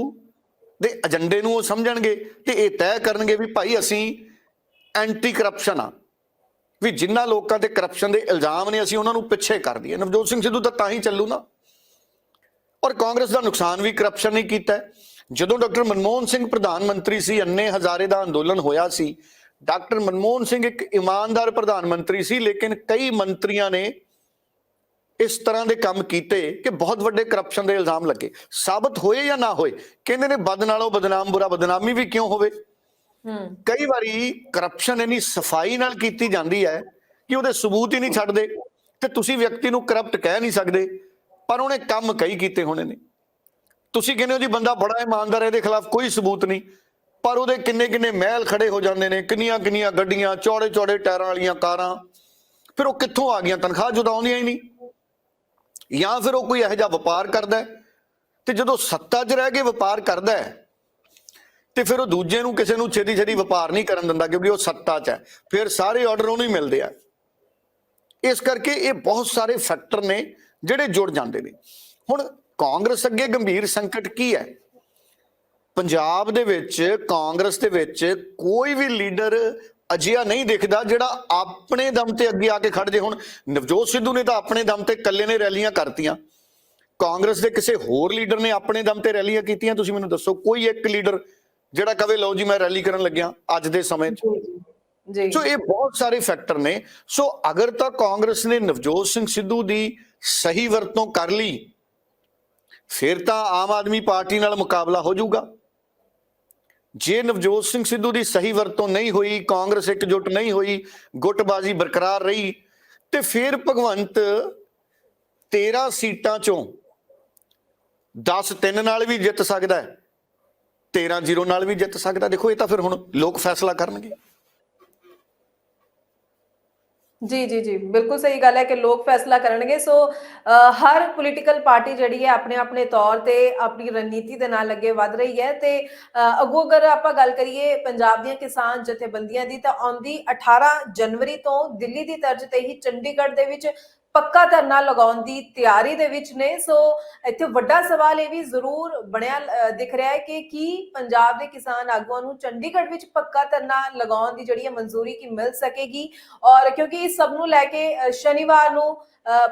ਦੇ ਏਜੰਡੇ ਨੂੰ ਉਹ ਸਮਝਣਗੇ ਤੇ ਇਹ ਤੈਅ ਕਰਨਗੇ ਵੀ ਭਾਈ ਅਸੀਂ ਐਂਟੀ ਕਰਪਸ਼ਨ ਆ, ਵੀ ਜਿੰਨਾ ਲੋਕਾਂ ਤੇ ਕਰਪਸ਼ਨ ਦੇ ਇਲਜ਼ਾਮ ਨੇ ਅਸੀਂ ਉਹਨਾਂ ਨੂੰ ਪਿੱਛੇ ਕਰ ਦਈਏ। ਨਵਜੋਤ ਸਿੰਘ ਸਿੱਧੂ ਤਾਂ ਤਾਂ ਹੀ ਚੱਲੂ ਨਾ। ਔਰ ਕਾਂਗਰਸ ਦਾ ਨੁਕਸਾਨ ਵੀ ਕਰਪਸ਼ਨ ਨੇ ਕੀਤਾ। ਜਦੋਂ ਡਾਕਟਰ ਮਨਮੋਹਨ ਸਿੰਘ ਪ੍ਰਧਾਨ ਮੰਤਰੀ ਸੀ, ਅੰਨੇ ਹਜ਼ਾਰੇ ਦਾ ਅੰਦੋਲਨ ਹੋਇਆ ਸੀ, ਡਾਕਟਰ ਮਨਮੋਹਨ ਸਿੰਘ ਇੱਕ ਇਮਾਨਦਾਰ ਪ੍ਰਧਾਨ ਮੰਤਰੀ ਸੀ, ਲੇਕਿਨ ਕਈ ਮੰਤਰੀਆਂ ਨੇ ਇਸ ਤਰ੍ਹਾਂ ਦੇ ਕੰਮ ਕੀਤੇ ਕਿ ਬਹੁਤ ਵੱਡੇ ਕਰਪਸ਼ਨ ਦੇ ਇਲਜ਼ਾਮ ਲੱਗੇ। ਸਾਬਤ ਹੋਏ ਜਾਂ ਨਾ ਹੋਏ ਕਹਿੰਦੇ ਨੇ ਬਦ ਨਾਲੋਂ ਬਦਨਾਮ ਬੁਰਾ ਬਦਨਾਮੀ ਵੀ ਕਿਉਂ ਹੋਵੇ? ਹੂੰ। ਕਈ ਵਾਰੀ ਕਰਪਸ਼ਨ ਇੰਨੀ ਸਫ਼ਾਈ ਨਾਲ ਕੀਤੀ ਜਾਂਦੀ ਹੈ ਕਿ ਉਹਦੇ ਸਬੂਤ ਹੀ ਨਹੀਂ ਛੱਡਦੇ ਤੇ ਤੁਸੀਂ ਵਿਅਕਤੀ ਨੂੰ ਕਰਪਟ ਕਹਿ ਨਹੀਂ ਸਕਦੇ ਪਰ ਉਹਨੇ ਕੰਮ ਕਈ ਕੀਤੇ ਹੋਣੇ ਨੇ। ਤੁਸੀਂ ਕਹਿੰਦੇ ਹੋ ਜੀ ਬੰਦਾ ਬੜਾ ਇਮਾਨਦਾਰ ਹੈ ਇਹਦੇ ਖਿਲਾਫ ਕੋਈ ਸਬੂਤ ਨਹੀਂ ਪਰ ਉਹਦੇ ਕਿੰਨੇ ਕਿੰਨੇ ਮਹਿਲ ਖੜੇ ਹੋ ਜਾਂਦੇ ਨੇ ਕਿੰਨੀਆਂ ਕਿੰਨੀਆਂ ਗੱਡੀਆਂ ਚੌੜੇ ਚੌੜੇ ਟਾਇਰਾਂ ਵਾਲੀਆਂ ਕਾਰਾਂ ਫਿਰ ਉਹ ਕਿੱਥੋਂ ਆ ਗਈਆਂ? ਤਨਖਾਹ ਜਦੋਂ ਆਉਂਦੀਆਂ ਹੀ ਨਹੀਂ। ਜਾਂ ਫਿਰ ਉਹ ਕੋਈ ਇਹੋ ਜਿਹਾ ਵਪਾਰ ਕਰਦਾ ਹੈ? ਤੇ ਜਦੋਂ ਸੱਤਾ 'ਚ ਰਹਿ ਕੇ ਵਪਾਰ ਕਰਦਾ ਹੈ, ਤੇ ਫਿਰ ਉਹ ਦੂਜੇ ਨੂੰ ਕਿਸੇ ਨੂੰ ਛੇਤੀ ਛੇਤੀ ਵਪਾਰ ਨਹੀਂ ਕਰਨ ਦਿੰਦਾ ਕਿਉਂਕਿ ਉਹ ਸੱਤਾ 'ਚ ਹੈ। ਫਿਰ ਸਾਰੇ ਆਰਡਰ ਉਹਨੂੰ ਹੀ ਮਿਲਦੇ ਆ। ਇਸ ਕਰਕੇ ਇਹ ਬਹੁਤ ਸਾਰੇ ਫੈਕਟਰ ਨੇ ਜਿਹੜੇ ਜੁੜ ਜਾਂਦੇ ਨੇ। ਹੁਣ ਕਾਂਗਰਸ ਅੱਗੇ ਗੰਭੀਰ ਸੰਕਟ ਕੀ ਹੈ? ਪੰਜਾਬ ਦੇ ਵਿੱਚ, ਕਾਂਗਰਸ ਦੇ ਵਿੱਚ ਕੋਈ ਵੀ ਲੀਡਰ ਅਜਿਹਾ ਨਹੀਂ ਦਿਖਦਾ ਜਿਹੜਾ ਆਪਣੇ ਦਮ ਤੇ ਅੱਗੇ ਆ ਕੇ ਖੜ ਜੇ ਹੁਣ। ਨਵਜੋਤ ਸਿੱਧੂ ਨੇ ਤਾਂ ਆਪਣੇ ਦਮ ਤੇ ਇਕੱਲੇ ਨੇ ਰੈਲੀਆਂ ਕਰਤੀਆਂ। ਕਾਂਗਰਸ ਦੇ ਕਿਸੇ ਹੋਰ ਲੀਡਰ ਨੇ ਆਪਣੇ ਦਮ ਤੇ ਰੈਲੀਆਂ ਕੀਤੀਆਂ ਤੁਸੀਂ ਮੈਨੂੰ ਦੱਸੋ ਕੋਈ ਇੱਕ ਲੀਡਰ ਜਿਹੜਾ ਕਵੇ ਲਓ ਜੀ ਮੈਂ ਰੈਲੀ ਕਰਨ ਲੱਗਿਆ ਅੱਜ ਦੇ ਸਮੇਂ 'ਚ? ਜੀ। ਸੋ ਇਹ ਬਹੁਤ ਸਾਰੇ ਫੈਕਟਰ ਨੇ। ਸੋ ਅਗਰ ਤਾਂ ਕਾਂਗਰਸ ਨੇ ਨਵਜੋਤ ਸਿੰਘ ਸਿੱਧੂ ਦੀ ਸਹੀ ਵਰਤੋਂ ਕਰ ਲਈ ਫਿਰ ਤਾਂ ਆਮ ਆਦਮੀ ਪਾਰਟੀ ਨਾਲ ਮੁਕਾਬਲਾ ਹੋ ਜਾਊਗਾ। ਜੇ ਨਵਜੋਤ ਸਿੰਘ ਸਿੱਧੂ ਦੀ ਸਹੀ ਵਰਤੋਂ ਨਹੀਂ ਹੋਈ, ਕਾਂਗਰਸ ਇਕਜੁੱਟ ਨਹੀਂ ਹੋਈ, ਗੁੱਟਬਾਜ਼ੀ ਬਰਕਰਾਰ ਰਹੀ ਤੇ ਫਿਰ ਭਗਵੰਤ 13 ਸੀਟਾਂ ਚੋਂ 10 3 ਨਾਲ ਵੀ ਜਿੱਤ ਸਕਦਾ ਹੈ 13 0 ਨਾਲ ਵੀ ਜਿੱਤ ਸਕਦਾ ਦੇਖੋ, ਇਹ ਤਾਂ ਫਿਰ ਹੁਣ ਲੋਕ ਫੈਸਲਾ ਕਰਨਗੇ। ਜੀ ਜੀ ਜੀ ਬਿਲਕੁਲ ਸਹੀ ਗੱਲ ਹੈ ਕਿ ਲੋਕ ਫੈਸਲਾ ਕਰਨਗੇ। ਸੋ ਹਰ ਪੋਲੀਟੀਕਲ ਪਾਰਟੀ ਜਿਹੜੀ ਹੈ ਆਪਣੇ ਆਪਣੇ ਤੌਰ ਤੇ ਆਪਣੀ ਰਣਨੀਤੀ ਦੇ ਨਾਲ ਅੱਗੇ ਵਧ ਰਹੀ ਹੈ ਤੇ ਅ, ਅੱਗੋਂ ਅਗਰ ਆਪਾਂ ਗੱਲ ਕਰੀਏ ਪੰਜਾਬ ਦੀਆਂ ਕਿਸਾਨ ਜਥੇਬੰਦੀਆਂ ਦੀ ਤਾਂ ਆਉਂਦੀ 18 ਜਨਵਰੀ ਤੋਂ ਦਿੱਲੀ ਦੀ ਤਰਜ਼ ਤੇ ਹੀ ਚੰਡੀਗੜ੍ਹ ਦੇ ਵਿੱਚ ਪੱਕਾ ਧਰਨਾ ਲਗਾਉਣ ਦੀ ਤਿਆਰੀ ਦੇ ਵਿੱਚ ਨੇ। ਸੋ ਇੱਥੇ ਵੱਡਾ ਸਵਾਲ ਇਹ ਵੀ ਜ਼ਰੂਰ ਬਣਿਆ ਦਿਖ ਰਿਹਾ ਹੈ ਕਿ ਕੀ ਪੰਜਾਬ ਦੇ ਕਿਸਾਨ ਆਗੂਆਂ ਨੂੰ ਚੰਡੀਗੜ੍ਹ ਵਿੱਚ ਪੱਕਾ ਧਰਨਾ ਲਗਾਉਣ ਦੀ ਜਿਹੜੀ ਹੈ ਮਨਜ਼ੂਰੀ ਕੀ ਮਿਲ ਸਕੇਗੀ? ਔਰ ਕਿਉਂਕਿ ਇਸ ਸਭ ਨੂੰ ਲੈ ਕੇ ਸ਼ਨੀਵਾਰ ਨੂੰ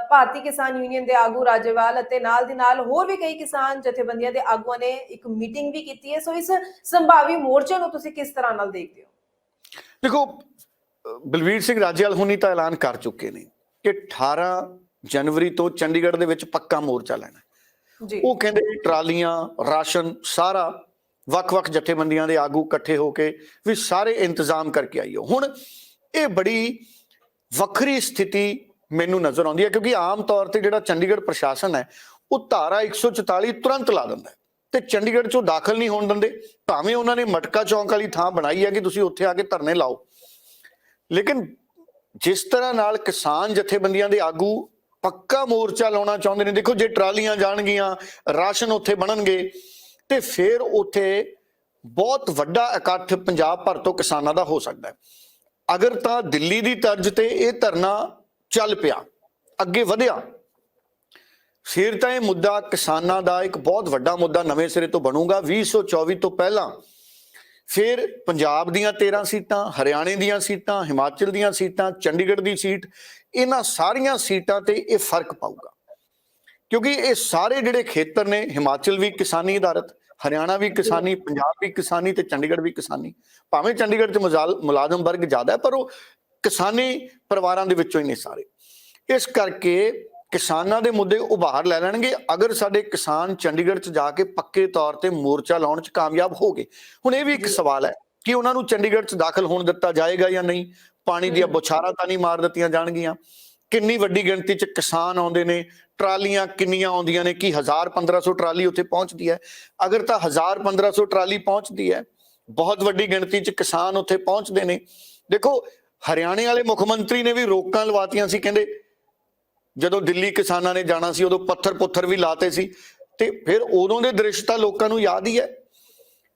ਭਾਰਤੀ ਕਿਸਾਨ ਯੂਨੀਅਨ ਦੇ ਆਗੂ ਰਾਜੇਵਾਲ ਅਤੇ ਨਾਲ ਦੀ ਨਾਲ ਹੋਰ ਵੀ ਕਈ ਕਿਸਾਨ ਜਥੇਬੰਦੀਆਂ ਦੇ ਆਗੂਆਂ ਨੇ ਇੱਕ ਮੀਟਿੰਗ ਵੀ ਕੀਤੀ ਹੈ। ਸੋ ਇਸ ਸੰਭਾਵੀ ਮੋਰਚੇ ਨੂੰ ਤੁਸੀਂ ਕਿਸ ਤਰ੍ਹਾਂ ਨਾਲ ਦੇਖਦੇ ਹੋ? ਦੇਖੋ, ਅਹ, ਬਲਵੀਰ ਸਿੰਘ ਰਾਜੇਵਾਲ ਹੁਣੀ ਤਾਂ ਐਲਾਨ ਕਰ ਚੁੱਕੇ ਨੇ। ਕਿ 18 ਜਨਵਰੀ ਤੋਂ ਚੰਡੀਗੜ੍ਹ ਦੇ ਵਿੱਚ ਪੱਕਾ ਮੋਰਚਾ ਲੈਣਾ। ਜੀ। ਉਹ ਕਹਿੰਦੇ ਟਰਾਲੀਆਂ ਰਾਸ਼ਨ ਸਾਰਾ ਵੱਖ-ਵੱਖ ਜਥੇਬੰਦੀਆਂ ਦੇ ਆਗੂ ਇਕੱਠੇ ਹੋ ਕੇ ਵੀ ਸਾਰੇ ਇੰਤਜ਼ਾਮ ਕਰਕੇ ਆਈਓ ਹੁਣ ਇਹ ਬੜੀ ਵੱਖਰੀ ਸਥਿਤੀ ਮੈਨੂੰ ਨਜ਼ਰ ਆਉਂਦੀ ਹੈ ਕਿਉਂਕਿ ਆਮ ਤੌਰ ਤੇ ਜਿਹੜਾ ਚੰਡੀਗੜ੍ਹ ਪ੍ਰਸ਼ਾਸਨ ਹੈ ਉਹ ਧਾਰਾ 144 ਤੁਰੰਤ ਲਾ ਦਿੰਦਾ ਤੇ ਚੰਡੀਗੜ੍ਹ ਚੋਂ ਦਾਖਲ ਨਹੀਂ ਹੋਣ ਦਿੰਦੇ। ਭਾਵੇਂ ਉਹਨਾਂ ਨੇ ਮਟਕਾ ਚੌਂਕ ਵਾਲੀ ਥਾਂ ਬਣਾਈ ਹੈ ਕਿ ਤੁਸੀਂ ਉੱਥੇ ਆ ਕੇ ਧਰਨੇ ਲਾਓ। ਲੇਕਿਨ ਜਿਸ ਤਰ੍ਹਾਂ ਨਾਲ ਕਿਸਾਨ ਜਥੇਬੰਦੀਆਂ ਦੇ ਆਗੂ ਪੱਕਾ ਮੋਰਚਾ ਲਾਉਣਾ ਚਾਹੁੰਦੇ ਨੇ, ਦੇਖੋ ਜੇ ਟਰਾਲੀਆਂ ਜਾਣਗੀਆਂ, ਰਾਸ਼ਨ ਉੱਥੇ ਬਣਨਗੇ, ਤੇ ਫਿਰ ਉੱਥੇ ਬਹੁਤ ਵੱਡਾ ਇਕੱਠ ਪੰਜਾਬ ਭਰ ਤੋਂ ਕਿਸਾਨਾਂ ਦਾ ਹੋ ਸਕਦਾ ਹੈ। ਅਗਰ ਤਾਂ ਦਿੱਲੀ ਦੀ ਤਰਜ਼ ਤੇ ਇਹ ਧਰਨਾ ਚੱਲ ਪਿਆ, ਅੱਗੇ ਵਧਿਆ, ਫਿਰ ਤਾਂ ਇਹ ਮੁੱਦਾ ਕਿਸਾਨਾਂ ਦਾ ਇੱਕ ਬਹੁਤ ਵੱਡਾ ਮੁੱਦਾ ਨਵੇਂ ਸਿਰੇ ਤੋਂ ਬਣੂਗਾ। 2024 ਤੋਂ ਪਹਿਲਾਂ ਫਿਰ ਪੰਜਾਬ ਦੀਆਂ 13 ਸੀਟਾਂ, ਹਰਿਆਣੇ ਦੀਆਂ ਸੀਟਾਂ, ਹਿਮਾਚਲ ਦੀਆਂ ਸੀਟਾਂ, ਚੰਡੀਗੜ੍ਹ ਦੀ ਸੀਟ, ਇਹਨਾਂ ਸਾਰੀਆਂ ਸੀਟਾਂ ਤੇ ਇਹ ਫ਼ਰਕ ਪਾਊਗਾ। ਕਿਉਂਕਿ ਇਹ ਸਾਰੇ ਜਿਹੜੇ ਖੇਤਰ ਨੇ, ਹਿਮਾਚਲ ਵੀ ਕਿਸਾਨੀ ਆਧਾਰਿਤ, ਹਰਿਆਣਾ ਵੀ ਕਿਸਾਨੀ, ਪੰਜਾਬ ਵੀ ਕਿਸਾਨੀ ਤੇ ਚੰਡੀਗੜ੍ਹ ਵੀ ਕਿਸਾਨੀ, ਭਾਵੇਂ ਚੰਡੀਗੜ੍ਹ 'ਚ ਮੁਜ਼ਾਲ- ਮੁਲਾਜ਼ਮ ਵਰਗ ਜ਼ਿਆਦਾ ਹੈ, ਪਰ ਉਹ ਕਿਸਾਨੀ ਪਰਿਵਾਰਾਂ ਦੇ ਵਿੱਚੋਂ ਹੀ ਨੇ ਸਾਰੇ। ਇਸ ਕਰਕੇ ਕਿਸਾਨਾਂ ਦੇ ਮੁੱਦੇ ਉਭਾਰ ਲੈ ਲੈਣਗੇ। ਅਗਰ ਸਾਡੇ ਕਿਸਾਨ ਚੰਡੀਗੜ੍ਹ 'ਚ ਜਾ ਕੇ ਪੱਕੇ ਤੌਰ ਤੇ ਮੋਰਚਾ ਲਾਉਣ 'ਚ ਕਾਮਯਾਬ ਹੋ ਗਏ। ਹੁਣ ਇਹ ਵੀ ਇੱਕ। ਸਵਾਲ ਹੈ ਕਿ ਉਹਨਾਂ ਨੂੰ ਚੰਡੀਗੜ੍ਹ 'ਚ ਦਾਖਲ ਹੋਣ ਦਿੱਤਾ ਜਾਏਗਾ ਜਾਂ ਨਹੀਂ? ਪਾਣੀ ਦੀਆਂ। ਬੁਛਾਰਾਂ ਤਾਂ ਨਹੀਂ ਮਾਰ ਦਿੱਤੀਆਂ ਜਾਣਗੀਆਂ। ਕਿੰਨੀ ਵੱਡੀ ਗਿਣਤੀ 'ਚ ਕਿਸਾਨ ਆਉਂਦੇ ਨੇ? ਟਰਾਲੀਆਂ ਕਿੰਨੀਆਂ ਆਉਂਦੀਆਂ ਨੇ? ਕੀ 1000 1500 ਟਰਾਲੀ ਉੱਥੇ ਪਹੁੰਚਦੀ ਹੈ? ਅਗਰ ਤਾਂ 1000 1500 ਟਰਾਲੀ ਪਹੁੰਚਦੀ ਹੈ ਬਹੁਤ ਵੱਡੀ ਗਿਣਤੀ 'ਚ ਕਿਸਾਨ ਉੱਥੇ ਪਹੁੰਚਦੇ ਨੇ। ਦੇਖੋ ਹਰਿਆਣੇ ਵਾਲੇ ਮੁੱਖ ਮੰਤਰੀ ਨੇ ਵੀ ਰੋਕਾਂ ਲਵਾਤੀਆਂ ਸੀ ਕਹਿੰਦੇ ਜਦੋਂ ਦਿੱਲੀ ਕਿਸਾਨਾਂ ਨੇ ਜਾਣਾ ਸੀ ਉਦੋਂ ਪੱਥਰ ਪੁੱਥਰ ਵੀ ਲਾਤੇ ਸੀ ਤੇ ਫਿਰ ਉਦੋਂ ਦੇ ਦ੍ਰਿਸ਼ ਤਾਂ ਲੋਕਾਂ ਨੂੰ ਯਾਦ ਹੀ ਹੈ।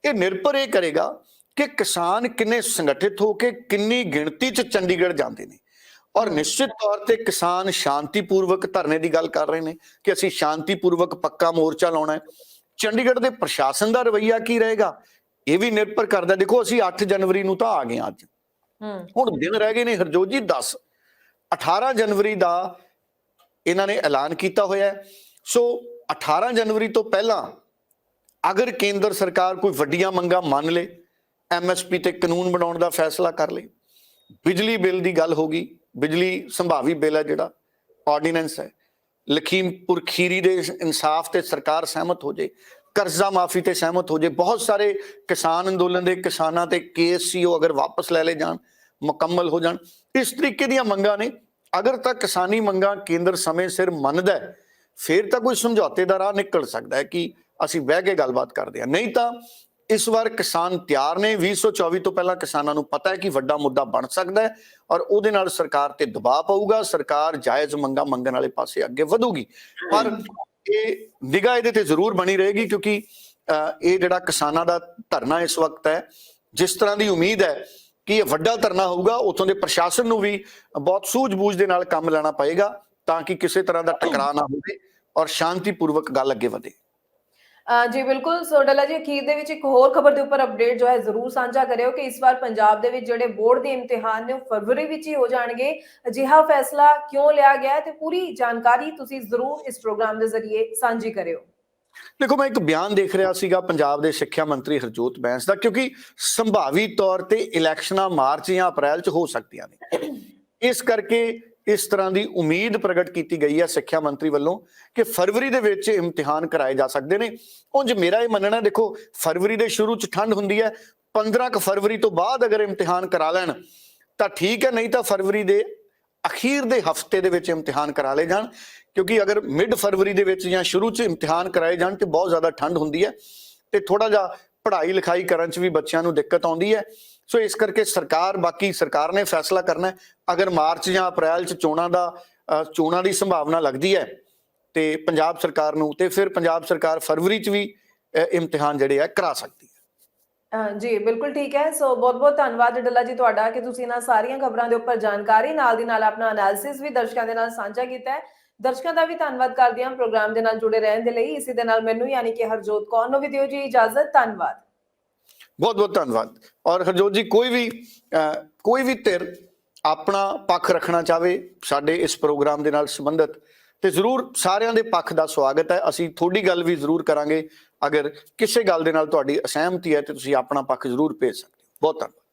ਇਹ ਨਿਰਭਰ ਇਹ ਕਰੇਗਾ ਕਿ ਕਿਸਾਨ ਕਿੰਨੇ ਸੰਗਠਿਤ ਹੋ ਕੇ ਕਿੰਨੀ ਗਿਣਤੀ 'ਚ ਚੰਡੀਗੜ੍ਹ ਜਾਂਦੇ ਨੇ ਔਰ ਨਿਸ਼ਚਿਤ ਤੌਰ ਤੇ ਕਿਸਾਨ ਸ਼ਾਂਤੀਪੂਰਵਕ ਧਰਨੇ ਦੀ ਗੱਲ ਕਰ ਰਹੇ ਨੇ ਕਿ ਅਸੀਂ ਸ਼ਾਂਤੀਪੂਰਵਕ ਪੱਕਾ ਮੋਰਚਾ ਲਾਉਣਾ ਹੈ। ਚੰਡੀਗੜ੍ਹ ਦੇ ਪ੍ਰਸ਼ਾਸਨ ਦਾ ਰਵੱਈਆ ਕੀ ਰਹੇਗਾ? ਇਹ ਵੀ ਨਿਰਭਰ ਕਰਦਾ ਦੇਖੋ ਅਸੀਂ 8 ਜਨਵਰੀ ਨੂੰ ਤਾਂ ਆ ਗਏ ਅੱਜ। ਹੁਣ ਦਿਨ ਰਹਿ ਗਏ ਨੇ ਹਰਜੋਤ ਜੀ 10 18 ਜਨਵਰੀ ਦਾ ਇਹਨਾਂ ਨੇ ਐਲਾਨ ਕੀਤਾ ਹੋਇਆ ਸੋ 18 ਜਨਵਰੀ ਤੋਂ ਪਹਿਲਾਂ ਅਗਰ ਕੇਂਦਰ ਸਰਕਾਰ ਕੋਈ ਵੱਡੀਆਂ ਮੰਗਾਂ ਮੰਨ ਲੇ ਐਮਐਸਪੀ ਤੇ ਕਾਨੂੰਨ ਬਣਾਉਣ ਦਾ ਫੈਸਲਾ ਕਰ ਲੇ, ਬਿਜਲੀ ਬਿੱਲ ਦੀ ਗੱਲ ਹੋ ਗਈ, ਬਿਜਲੀ ਸੰਭਾਵੀ ਬਿੱਲ ਹੈ ਜਿਹੜਾ ਆਰਡੀਨੈਂਸ ਹੈ। ਲਖੀਮਪੁਰ ਖੀਰੀ ਦੇ ਇਨਸਾਫ ਤੇ ਸਰਕਾਰ ਸਹਿਮਤ ਹੋ ਜੇ, ਕਰਜ਼ਾ ਮਾਫੀ ਤੇ ਸਹਿਮਤ ਹੋ ਜੇ, ਬਹੁਤ ਸਾਰੇ ਕਿਸਾਨ ਅੰਦੋਲਨ ਦੇ ਕਿਸਾਨਾਂ ਤੇ ਕੇਸ ਸੀ ਉਹ ਅਗਰ ਵਾਪਸ ਲੈ ਲਏ ਜਾਣ, ਮੁਕੰਮਲ ਹੋ ਜਾਣ, ਇਸ ਤਰੀਕੇ ਦੀਆਂ ਮੰਗਾਂ ਨੇ ਅਗਰ ਤਾਂ ਕਿਸਾਨੀ ਮੰਗਾਂ ਕੇਂਦਰ ਸਮੇਂ ਸਿਰ ਮੰਨਦਾ ਫਿਰ ਤਾਂ ਕੋਈ ਸਮਝੌਤੇ ਦਾ ਰਾਹ ਨਿਕਲ ਸਕਦਾ ਹੈ ਕਿ ਅਸੀਂ ਬਹਿ ਕੇ ਗੱਲਬਾਤ ਕਰਦੇ ਹਾਂ। ਨਹੀਂ ਤਾਂ ਇਸ ਵਾਰ ਕਿਸਾਨ ਤਿਆਰ ਨੇ। 2024 ਤੋਂ ਪਹਿਲਾਂ ਕਿਸਾਨਾਂ ਨੂੰ ਪਤਾ ਹੈ ਕਿ ਵੱਡਾ ਮੁੱਦਾ ਬਣ ਸਕਦਾ ਹੈ ਔਰ ਉਹਦੇ ਨਾਲ ਸਰਕਾਰ ਤੇ ਦਬਾਅ ਪਊਗਾ। ਸਰਕਾਰ ਜਾਇਜ਼ ਮੰਗਾਂ ਮੰਗਣ ਵਾਲੇ ਪਾਸੇ ਅੱਗੇ ਵਧੂਗੀ। ਪਰ ਇਹ ਨਿਗਾਹ ਇਹਦੇ ਤੇ ਜ਼ਰੂਰ ਬਣੀ ਰਹੇਗੀ ਕਿਉਂਕਿ ਇਹ ਜਿਹੜਾ ਕਿਸਾਨਾਂ ਦਾ ਧਰਨਾ ਇਸ ਵਕਤ ਹੈ, ਜਿਸ ਤਰ੍ਹਾਂ ਦੀ ਉਮੀਦ ਹੈ ਕਿ ਇਹ ਵੱਡਾ ਧਰਨਾ ਹੋਊਗਾ, ਉਥੋਂ ਦੇ ਪ੍ਰਸ਼ਾਸਨ ਨੂੰ ਵੀ ਬਹੁਤ ਸੂਝ-ਬੂਝ ਦੇ ਨਾਲ ਕੰਮ ਲੈਣਾ ਪਏਗਾ ਤਾਂ ਕਿ ਕਿਸੇ ਤਰ੍ਹਾਂ ਦਾ ਟਕਰਾਅ ਨਾ ਹੋਵੇ ਔਰ ਸ਼ਾਂਤੀਪੂਰਵਕ ਗੱਲ ਅੱਗੇ ਵਧੇ। ਜੀ ਬਿਲਕੁਲ, ਸੋ ਡੱਲਾ ਜੀ, ਅਖੀਰ ਦੇ ਵਿੱਚ ਇੱਕ ਹੋਰ ਖਬਰ ਦੇ ਉੱਪਰ ਅਪਡੇਟ ਜੋ ਹੈ ਜ਼ਰੂਰ ਸਾਂਝਾ ਕਰਿਓ ਕਿ ਇਸ ਵਾਰ ਪੰਜਾਬ ਦੇ ਵਿੱਚ ਜਿਹੜੇ ਬੋਰਡ ਦੇ ਇਮਤਿਹਾਨ ਨੇ ਉਹ ਫਰਵਰੀ ਵਿੱਚ ਹੀ ਹੋ ਜਾਣਗੇ। ਅਜਿਹਾ ਫੈਸਲਾ ਕਿਉਂ ਲਿਆ ਗਿਆ ਤੇ ਪੂਰੀ ਜਾਣਕਾਰੀ ਤੁਸੀਂ ਜ਼ਰੂਰ ਇਸ ਪ੍ਰੋਗਰਾਮ ਦੇ ਜ਼ਰੀਏ ਸਾਂਝੀ ਕਰਿਓ। ਦੇਖੋ, ਮੈਂ ਇੱਕ ਬਿਆਨ ਦੇਖ ਰਿਹਾ ਸੀਗਾ ਪੰਜਾਬ ਦੇ ਸਿੱਖਿਆ ਮੰਤਰੀ ਹਰਜੋਤ ਬੈਂਸ ਦਾ, ਕਿਉਂਕਿ ਸੰਭਾਵੀ ਤੌਰ ਤੇ ਇਲੈਕਸ਼ਨਾਂ ਮਾਰਚ ਜਾਂ ਅਪ੍ਰੈਲ 'ਚ ਹੋ ਸਕਦੀਆਂ ਨੇ। ਇਸ ਕਰਕੇ ਇਸ ਤਰ੍ਹਾਂ ਦੀ ਉਮੀਦ ਪ੍ਰਗਟ ਕੀਤੀ ਗਈ ਹੈ ਸਿੱਖਿਆ ਮੰਤਰੀ ਵੱਲੋਂ ਕਿ ਫਰਵਰੀ ਦੇ ਵਿੱਚ ਇਮਤਿਹਾਨ ਕਰਾਏ ਜਾ ਸਕਦੇ ਨੇ। ਉਂਝ ਮੇਰਾ ਇਹ ਮੰਨਣਾ, ਦੇਖੋ, ਫਰਵਰੀ ਦੇ ਸ਼ੁਰੂ 'ਚ ਠੰਡ ਹੁੰਦੀ ਹੈ 15 ਕੁ ਫਰਵਰੀ ਤੋਂ ਬਾਅਦ ਅਗਰ ਇਮਤਿਹਾਨ ਕਰਾ ਲੈਣ, ਤਾਂ ਠੀਕ ਹੈ, ਨਹੀਂ ਤਾਂ ਫਰਵਰੀ ਦੇ ਅਖੀਰ ਦੇ ਹਫ਼ਤੇ ਦੇ ਵਿੱਚ ਇਮਤਿਹਾਨ ਕਰਾ ਲਏ ਜਾਣ, ਕਿਉਂਕਿ ਅਗਰ ਮਿਡ ਫਰਵਰੀ ਦੇ ਵਿੱਚ ਜਾਂ ਸ਼ੁਰੂ 'ਚ ਇਮਤਿਹਾਨ ਕਰਾਏ ਜਾਣ ਤੇ ਬਹੁਤ ਜ਼ਿਆਦਾ ਠੰਡ ਹੁੰਦੀ ਹੈ ਤੇ ਥੋੜਾ ਜਿਹਾ ਪੜ੍ਹਾਈ ਲਿਖਾਈ ਕਰਨ 'ਚ ਵੀ ਬੱਚਿਆਂ ਨੂੰ ਦਿੱਕਤ ਆਉਂਦੀ ਹੈ। ਸੋ ਇਸ ਕਰਕੇ ਸਰਕਾਰ, ਬਾਕੀ ਸਰਕਾਰ ਨੇ ਫੈਸਲਾ ਕਰਨਾ ਅਗਰ ਮਾਰਚ ਜਾਂ ਅਪ੍ਰੈਲ 'ਚ ਚੋਣਾਂ ਦਾ ਚੋਣਾਂ ਦੀ ਸੰਭਾਵਨਾ ਲੱਗਦੀ ਹੈ ਤੇ ਪੰਜਾਬ ਸਰਕਾਰ ਨੂੰ ਤੇ ਫਿਰ ਪੰਜਾਬ ਸਰਕਾਰ ਫਰਵਰੀ 'ਚ ਵੀ ਇਮਤਿਹਾਨ ਜਿਹੜੇ ਆ ਕਰਾ ਸਕਦੀ ਹੈ। ਜੀ ਬਿਲਕੁਲ ਠੀਕ ਹੈ। ਸੋ ਬਹੁਤ ਬਹੁਤ ਧੰਨਵਾਦ ਡੱਲਾ ਜੀ ਤੁਹਾਡਾ ਕਿ ਤੁਸੀਂ ਇਹਨਾਂ ਸਾਰੀਆਂ ਖਬਰਾਂ ਦੇ ਉੱਪਰ ਜਾਣਕਾਰੀ ਨਾਲ ਦੀ ਨਾਲ ਆਪਣਾ ਐਨਾਲਿਸਿਸ ਵੀ ਦਰਸ਼ਕਾਂ ਦੇ ਨਾਲ ਸਾਂਝਾ ਕੀਤਾ ਹੈ। ਦਰਸ਼ਕਾਂ ਦਾ ਵੀ ਧੰਨਵਾਦ ਕਰਦੇ ਹਾਂ ਪ੍ਰੋਗਰਾਮ ਦੇ ਨਾਲ ਜੁੜੇ ਰਹਿਣ ਦੇ ਲਈ। ਇਸੇ ਦੇ ਨਾਲ ਮੈਨੂੰ ਯਾਨੀ ਕਿ ਹਰਜੋਤ ਕੌਰ ਨੂੰ ਵੀ ਦਿਓ ਜੀ ਇਜਾਜ਼ਤ। ਧੰਨਵਾਦ। ਬਹੁਤ ਬਹੁਤ ਧੰਨਵਾਦ। ਔਰ ਹਰਜੋਤ ਜੀ, ਕੋਈ ਵੀ ਕੋਈ ਵੀ ਧਿਰ ਆਪਣਾ ਪੱਖ ਰੱਖਣਾ ਚਾਹਵੇ ਸਾਡੇ ਇਸ ਪ੍ਰੋਗਰਾਮ ਦੇ ਨਾਲ ਸੰਬੰਧਿਤ ਤੇ ਜ਼ਰੂਰ ਸਾਰਿਆਂ ਦੇ ਪੱਖ ਦਾ ਸਵਾਗਤ ਹੈ। ਅਸੀਂ ਤੁਹਾਡੀ ਗੱਲ ਵੀ ਜ਼ਰੂਰ ਕਰਾਂਗੇ। ਅਗਰ ਕਿਸੇ ਗੱਲ ਦੇ ਨਾਲ ਤੁਹਾਡੀ ਅਸਹਿਮਤੀ ਹੈ ਤੇ ਤੁਸੀਂ ਆਪਣਾ ਪੱਖ ਜ਼ਰੂਰ ਭੇਜ ਸਕਦੇ ਹੋ। ਬਹੁਤ ਧੰਨਵਾਦ।